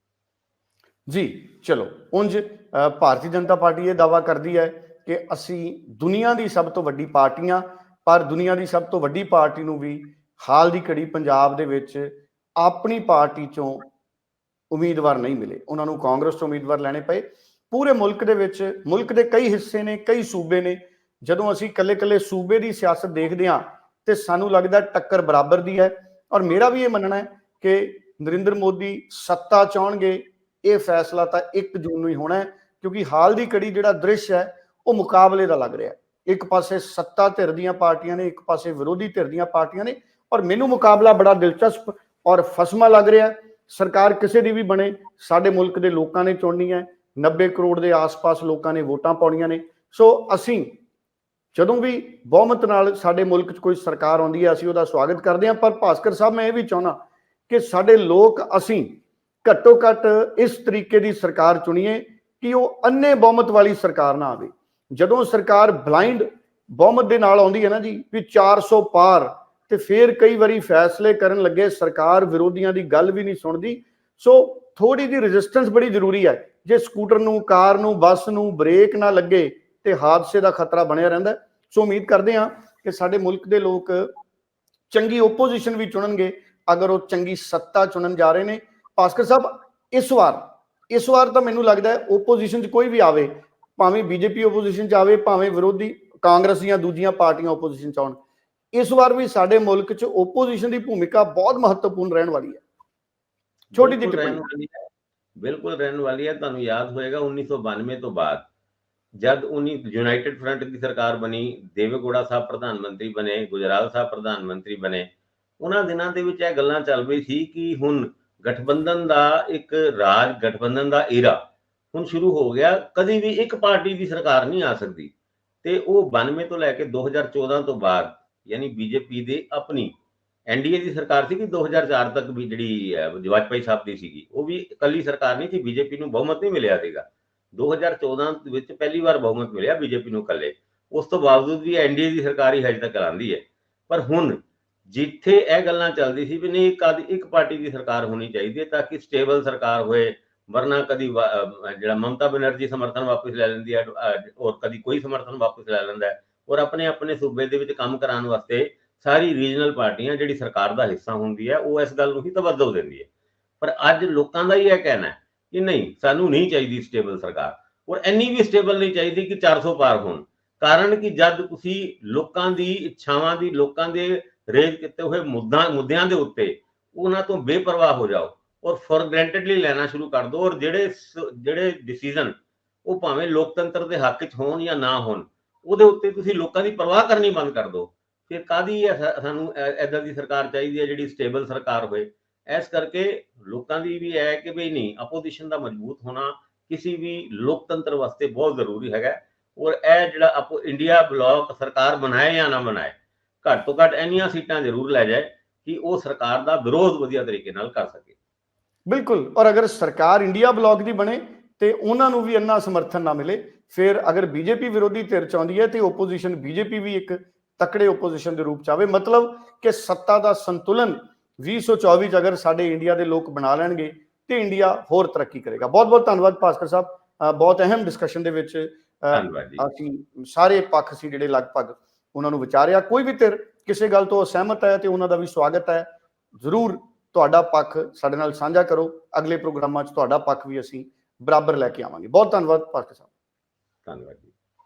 ਜੀ, ਚਲੋ, ਉਂਝ ਭਾਰਤੀ ਜਨਤਾ ਪਾਰਟੀ ਇਹ ਦਾਵਾ ਕਰਦੀ ਹੈ ਕਿ ਅਸੀਂ ਦੁਨੀਆ ਦੀ ਸਭ ਤੋਂ ਵੱਡੀ ਪਾਰਟੀਆਂ, ਪਰ ਦੁਨੀਆ ਦੀ ਸਭ ਤੋਂ ਵੱਡੀ ਪਾਰਟੀ ਨੂੰ ਵੀ ਹਾਲ ਦੀ ਘੜੀ ਪੰਜਾਬ ਦੇ ਵਿੱਚ ਆਪਣੀ ਪਾਰਟੀ ਚੋਂ ਉਮੀਦਵਾਰ ਨਹੀਂ ਮਿਲੇ। ਉਹਨਾਂ ਨੂੰ ਕਾਂਗਰਸ ਤੋਂ ਉਮੀਦਵਾਰ ਲੈਣੇ ਪਏ। ਪੂਰੇ ਮੁਲਕ ਦੇ ਵਿੱਚ, ਮੁਲਕ ਦੇ ਕਈ ਹਿੱਸੇ ਨੇ, ਕਈ ਸੂਬੇ ਨੇ। ਜਦੋਂ ਅਸੀਂ ਕੱਲੇ-ਕੱਲੇ ਸੂਬੇ ਦੀ ਸਿਆਸਤ ਦੇਖਦੇ ਹਾਂ ਤੇ ਸਾਨੂੰ ਲੱਗਦਾ ਟੱਕਰ ਬਰਾਬਰ ਦੀ ਹੈ। ਔਰ ਮੇਰਾ ਵੀ ਇਹ ਮੰਨਣਾ ਹੈ ਕਿ ਨਰਿੰਦਰ ਮੋਦੀ ਸੱਤਾ ਚਾਹਣਗੇ ਇਹ ਫੈਸਲਾ ਤਾਂ 1 ਜੂਨ ਨੂੰ ਹੀ ਹੋਣਾ ਹੈ, ਕਿਉਂਕਿ ਹਾਲ ਦੀ ਕੜੀ ਜਿਹੜਾ ਦ੍ਰਿਸ਼ ਹੈ, ਉਹ ਮੁਕਾਬਲੇ ਦਾ ਲੱਗ ਰਿਹਾ ਹੈ। ਇੱਕ ਪਾਸੇ ਸੱਤਾ ਧਿਰ ਦੀਆਂ ਪਾਰਟੀਆਂ ਨੇ, ਇੱਕ ਪਾਸੇ ਵਿਰੋਧੀ ਧਿਰ ਦੀਆਂ ਪਾਰਟੀਆਂ ਨੇ, ਔਰ ਮੈਨੂੰ ਮੁਕਾਬਲਾ ਬੜਾ ਦਿਲਚਸਪ ਔਰ ਫਸਮਾ ਲੱਗ ਰਿਹਾ ਸਰਕਾਰ ਕਿਸੇ ਦੀ ਵੀ ਬਣੇ, ਸਾਡੇ ਮੁਲਕ ਦੇ ਲੋਕਾਂ ਨੇ ਚੁਣਨੀ ਹੈ 90 ਕਰੋੜ ਦੇ ਆਸ-ਪਾਸ ਲੋਕਾਂ ਨੇ ਵੋਟਾਂ ਪਾਉਣੀਆਂ ਨੇ। ਸੋ ਅਸੀਂ ਜਦੋਂ ਵੀ ਬਹੁਮਤ ਨਾਲ ਸਾਡੇ ਮੁਲਕ 'ਚ ਕੋਈ ਸਰਕਾਰ ਆਉਂਦੀ ਹੈ, ਅਸੀਂ ਉਹਦਾ ਸਵਾਗਤ ਕਰਦੇ ਹਾਂ। ਪਰ ਭਾਸਕਰ ਸਾਹਿਬ, ਮੈਂ ਇਹ ਵੀ ਚਾਹੁੰਦਾ ਕਿ ਸਾਡੇ ਲੋਕ, ਅਸੀਂ ਘੱਟੋ ਘੱਟ ਇਸ ਤਰੀਕੇ ਦੀ ਸਰਕਾਰ ਚੁਣੀਏ ਕਿ ਉਹ ਅੰਨੇ ਬਹੁਮਤ ਵਾਲੀ ਸਰਕਾਰ ਨਾ ਆਵੇ। ਜਦੋਂ ਸਰਕਾਰ ਬਲਾਈਂਡ ਬਹੁਮਤ ਦੇ ਨਾਲ ਆਉਂਦੀ ਹੈ ਨਾ ਜੀ, ਵੀ 400 ਪਾਰ ਤੇ ਫਿਰ ਕਈ ਵਾਰੀ ਫੈਸਲੇ ਕਰਨ ਲੱਗੇ, ਸਰਕਾਰ ਵਿਰੋਧੀਆਂ ਦੀ ਗੱਲ ਵੀ ਨਹੀਂ ਸੁਣਦੀ। ਸੋ ਥੋੜੀ ਜੀ ਰੈਜ਼ਿਸਟੈਂਸ ਬੜੀ ਜ਼ਰੂਰੀ ਹੈ। ਜੇ ਸਕੂਟਰ ਨੂੰ, ਕਾਰ ਨੂੰ, ਬੱਸ ਨੂੰ ਬ੍ਰੇਕ ਨਾ ਲੱਗੇ ਤੇ ਹਾਦਸੇ ਦਾ ਖਤਰਾ ਬਣਿਆ ਰਹਿੰਦਾ। ਸੋ ਉਮੀਦ ਕਰਦੇ ਹਾਂ ਕਿ ਸਾਡੇ ਮੁਲਕ ਦੇ ਲੋਕ ਚੰਗੀ ਓਪੋਜੀਸ਼ਨ ਵੀ ਚੁਣਨਗੇ ਅਗਰ ਉਹ ਚੰਗੀ ਸੱਤਾ ਚੁਣਨ ਜਾ ਰਹੇ ਨੇ। ਭਾਸਕਰ ਸਾਹਿਬ ਇਸ ਵਾਰ ਇਸ ਵਾਰ ਤਾਂ ਮੈਨੂੰ ਲੱਗਦਾ ਹੈ ਓਪੋਜੀਸ਼ਨ 'ਚ ਕੋਈ ਵੀ ਆਵੇ ਭਾਵੇਂ ਬੀਜੇਪੀ ਓਪੋਜੀਸ਼ਨ 'ਚ ਆਵੇ ਭਾਵੇਂ ਵਿਰੋਧੀ ਕਾਂਗਰਸ ਦੀਆਂ ਦੂਜੀਆਂ ਪਾਰਟੀਆਂ ਓਪੋਜੀਸ਼ਨ 'ਚ ਆਉਣ ਇਸ ਵਾਰ ਵੀ ਸਾਡੇ ਮੁਲਕ 'ਚ ਓਪੋਜੀਸ਼ਨ ਦੀ ਭੂਮਿਕਾ ਬਹੁਤ ਮਹੱਤਵਪੂਰਨ ਰਹਿਣ ਵਾਲੀ ਹੈ। ਛੋਟੀ ਜਿਹੀ ਬਿਲਕੁਲ ਰਹਿਣ ਟਿੱਪਣੀ ਵਾਲੀ ਹੈ। ਬਿਲਕੁਲ ਰਹਿਣ ਵਾਲੀ ਹੈ। ਤੁਹਾਨੂੰ ਯਾਦ ਹੋਏਗਾ 1992 ਤੋਂ ਬਾਅਦ। ਜਦ 19 ਯੂਨਾਈਟਿਡ ਫਰੰਟ ਦੀ ਸਰਕਾਰ ਬਣੀ, ਦੇਵੇਗੌੜਾ ਸਾਹਿਬ ਪ੍ਰਧਾਨ ਮੰਤਰੀ ਬਣੇ, ਗੁਜਰਾਲ ਸਾਹਿਬ ਪ੍ਰਧਾਨ ਮੰਤਰੀ ਬਣੇ, ਉਹਨਾਂ ਦਿਨਾਂ ਦੇ ਵਿੱਚ ਇਹ ਗੱਲਾਂ ਚੱਲ ਰਹੀ ਸੀ ਕਿ ਹੁਣ ਗਠਬੰਧਨ ਦਾ ਇੱਕ ਰਾਜ, ਗਠਬੰਧਨ ਦਾ ਏਰਾ ਹੁਣ ਸ਼ੁਰੂ ਹੋ ਗਿਆ, ਕਦੀ ਵੀ ਇੱਕ ਪਾਰਟੀ ਦੀ ਸਰਕਾਰ ਨਹੀਂ ਆ ਸਕਦੀ। ਤੇ ਉਹ 92 ਤੋਂ ਲੈ ਕੇ 2014 ਤੋਂ ਬਾਅਦ ਯਾਨੀ ਬੀਜੇਪੀ ਦੇ ਆਪਣੀ ਐਨਡੀਏ ਦੀ ਸਰਕਾਰ ਸੀ ਕਿ 2004 ਤੱਕ ਵੀ ਜਿਹੜੀ ਵਾਜਪਾਈ ਸਾਹਿਬ ਦੀ ਸੀਗੀ, ਉਹ ਵੀ ਇਕੱਲੀ ਸਰਕਾਰ ਨਹੀਂ ਸੀ, ਬੀਜੇਪੀ ਨੂੰ ਬਹੁਮਤ ਨਹੀਂ ਮਿਲਿਆ ਸੀਗਾ। 2014 ਦੇ ਵਿੱਚ ਪਹਿਲੀ ਵਾਰ ਬਹੁਮਤ ਮਿਲਿਆ ਬੀਜੇਪੀ ਨੂੰ ਇਕੱਲੇ। ਉਸ ਤੋਂ ਬਾਵਜੂਦ ਵੀ ਐਨਡੀਏ ਦੀ ਸਰਕਾਰ ਹੀ ਹਜੇ ਤੱਕ ਚਲਾਉਂਦੀ ਹੈ। ਪਰ ਹੁਣ ਜਿੱਥੇ ਇਹ ਗੱਲਾਂ ਚੱਲਦੀ ਸੀ ਵੀ ਨਹੀਂ ਇੱਕ ਇੱਕ ਪਾਰਟੀ ਦੀ ਸਰਕਾਰ ਹੋਣੀ ਚਾਹੀਦੀ ਹੈ ਤਾਂ ਕਿ ਸਟੇਬਲ ਸਰਕਾਰ ਹੋਏ ਵਰਨਾ ਕਦੀ ਵਾ- ਜਿਹੜਾ ਮਮਤਾ ਬਨਰਜੀ ਸਮਰਥਨ ਵਾਪਸ ਲੈ ਲੈਂਦੀ ਹੈ ਅਹ, ਔਰ ਕਦੀ ਕੋਈ ਸਮਰਥਨ ਵਾਪਸ ਲੈ ਲੈਂਦਾ ਹੈ ਔਰ ਆਪਣੇ ਆਪਣੇ ਸੂਬੇ ਦੇ ਵਿੱਚ ਕੰਮ ਕਰਾਉਣ ਵਾਸਤੇ ਸਾਰੀ ਰੀਜਨਲ ਪਾਰਟੀਆਂ ਜਿਹੜੀ ਸਰਕਾਰ ਦਾ ਹਿੱਸਾ ਹੁੰਦੀ ਹੈ ਉਹ ਇਸ ਗੱਲ ਨੂੰ ਹੀ ਤਵੱਜੋ ਦਿੰਦੀ ਹੈ। ਪਰ ਅੱਜ ਲੋਕਾਂ ਦਾ ਹੀ ਇਹ ਕਹਿਣਾ ਹੈ ਕਿ ਨਹੀਂ, ਸਾਨੂੰ ਨਹੀਂ ਚਾਹੀਦੀ ਸਟੇਬਲ ਸਰਕਾਰ। ਔਰ ਇੰਨੀ ਵੀ ਸਟੇਬਲ ਨਹੀਂ ਚਾਹੀਦੀ ਕਿ 400 ਪਾਰ ਹੋਣ। ਕਾਰਨ ਕਿ ਜਦ ਤੁਸੀਂ ਲੋਕਾਂ ਦੀ ਇੱਛਾਵਾਂ ਦੀ, ਲੋਕਾਂ ਦੇ ਰੇਜ਼ ਕੀਤੇ ਹੋਏ ਮੁੱਦਾ, ਮੁੱਦਿਆਂ ਦੇ ਉੱਤੇ ਉਹਨਾਂ ਤੋਂ ਬੇਪਰਵਾਹ ਹੋ ਜਾਓ ਔਰ ਫॉर ਗ੍ਰੈਂਟਡਲੀ ਲੈਣਾ ਸ਼ੁਰੂ ਕਰ ਦਿਓ ਔਰ ਜਿਹੜੇ ਜਿਹੜੇ ਡਿਸੀਜਨ ਉਹ ਭਾਵੇਂ ਲੋਕਤੰਤਰ ਦੇ ਹੱਕ 'ਚ ਹੋਣ ਜਾਂ ਨਾ ਹੋਣ, ਉਹਦੇ ਉੱਤੇ ਤੁਸੀਂ ਲੋਕਾਂ ਦੀ ਪਰਵਾਹ ਕਰਨੀ ਬੰਦ ਕਰ ਦਿਓ। ਫਿਰ ਕਾਦੀ ਸਾਨੂੰ ਐਦਾਂ ਦੀ ਸਰਕਾਰ ਚਾਹੀਦੀ ਹੈ ਜਿਹੜੀ ਸਟੇਬਲ ਸਰਕਾਰ ਹੋਏ ਇਸ ਕਰਕੇ ਲੋਕਾਂ ਦੀ ਵੀ ਹੈ ਕਿ ਬਈ ਨਹੀਂ ਆਪੋਜੀਸ਼ਨ ਦਾ ਮਜ਼ਬੂਤ ਹੋਣਾ ਕਿਸੇ ਵੀ ਲੋਕਤੰਤਰ ਵਾਸਤੇ ਬਹੁਤ ਜ਼ਰੂਰੀ ਹੈਗਾ। ਔਰ ਇਹ ਜਿਹੜਾ ਆਪੋ ਇੰਡੀਆ ਬਲੌਕ ਸਰਕਾਰ ਬਣਾਏ ਜਾਂ ਨਾ ਬਣਾਏ, ਘੱਟ ਤੋਂ ਘੱਟ ਇੰਨੀਆਂ ਸੀਟਾਂ ਜ਼ਰੂਰ ਲੈ ਜਾਏ ਕਿ ਉਹ ਸਰਕਾਰ ਦਾ ਵਿਰੋਧ ਵਧੀਆ ਤਰੀਕੇ ਨਾਲ ਕਰ ਸਕੇ। ਬਿਲਕੁਲ, ਔਰ ਅਗਰ ਸਰਕਾਰ ਇੰਡੀਆ ਬਲੌਕ ਦੀ ਬਣੇ ਤੇ ਉਹਨਾਂ ਨੂੰ ਵੀ ਇੰਨਾ ਸਮਰਥਨ ਨਾ ਮਿਲੇ, ਫਿਰ ਅਗਰ ਬੀਜੇਪੀ ਵਿਰੋਧੀ ਧਿਰ ਚਾਹੁੰਦੀ ਹੈ ਤੇ ਓਪੋਜੀਸ਼ਨ ਬੀਜੇਪੀ ਵੀ ਇੱਕ ਤਕੜੇ ਓਪੋਜੀਸ਼ਨ ਦੇ ਰੂਪ ਚ ਆਵੇ, ਮਤਲਬ ਕਿ ਸੱਤਾ ਦਾ ਸੰਤੁਲਨ 2024 ਚ ਅਗਰ ਸਾਡੇ ਇੰਡੀਆ ਦੇ ਲੋਕ ਬਣਾ ਲੈਣਗੇ ਤੇ ਇੰਡੀਆ ਹੋਰ ਤਰੱਕੀ ਕਰੇਗਾ। ਬਹੁਤ ਬਹੁਤ ਧੰਨਵਾਦ ਭਾਸਕਰ ਸਾਹਿਬ। ਬਹੁਤ ਅਹਿਮ ਡਿਸਕਸ਼ਨ ਦੇ ਵਿੱਚ ਅਸੀਂ ਸਾਰੇ ਪੱਖ ਸੀ ਜਿਹੜੇ ਲਗਭਗ ਉਹਨਾਂ ਨੂੰ ਵਿਚਾਰਿਆ। ਕੋਈ ਵੀ ਧਿਰ ਕਿਸੇ ਗੱਲ ਤੋਂ ਅਸਹਿਮਤ ਹੈ ਤੇ ਉਹਨਾਂ ਦਾ ਵੀ ਸਵਾਗਤ ਹੈ ਜ਼ਰੂਰ ਤੁਹਾਡਾ ਪੱਖ ਸਾਡੇ ਨਾਲ ਸਾਂਝਾ ਕਰੋ। ਅਗਲੇ ਪ੍ਰੋਗਰਾਮਾਂ 'ਚ ਤੁਹਾਡਾ ਪੱਖ ਵੀ ਅਸੀਂ ਬਰਾਬਰ ਲੈ ਕੇ ਆਵਾਂਗੇ। ਬਹੁਤ ਧੰਨਵਾਦ ਭਾਸਕਰ ਸਾਹਿਬ। ਧੰਨਵਾਦ ਜੀ।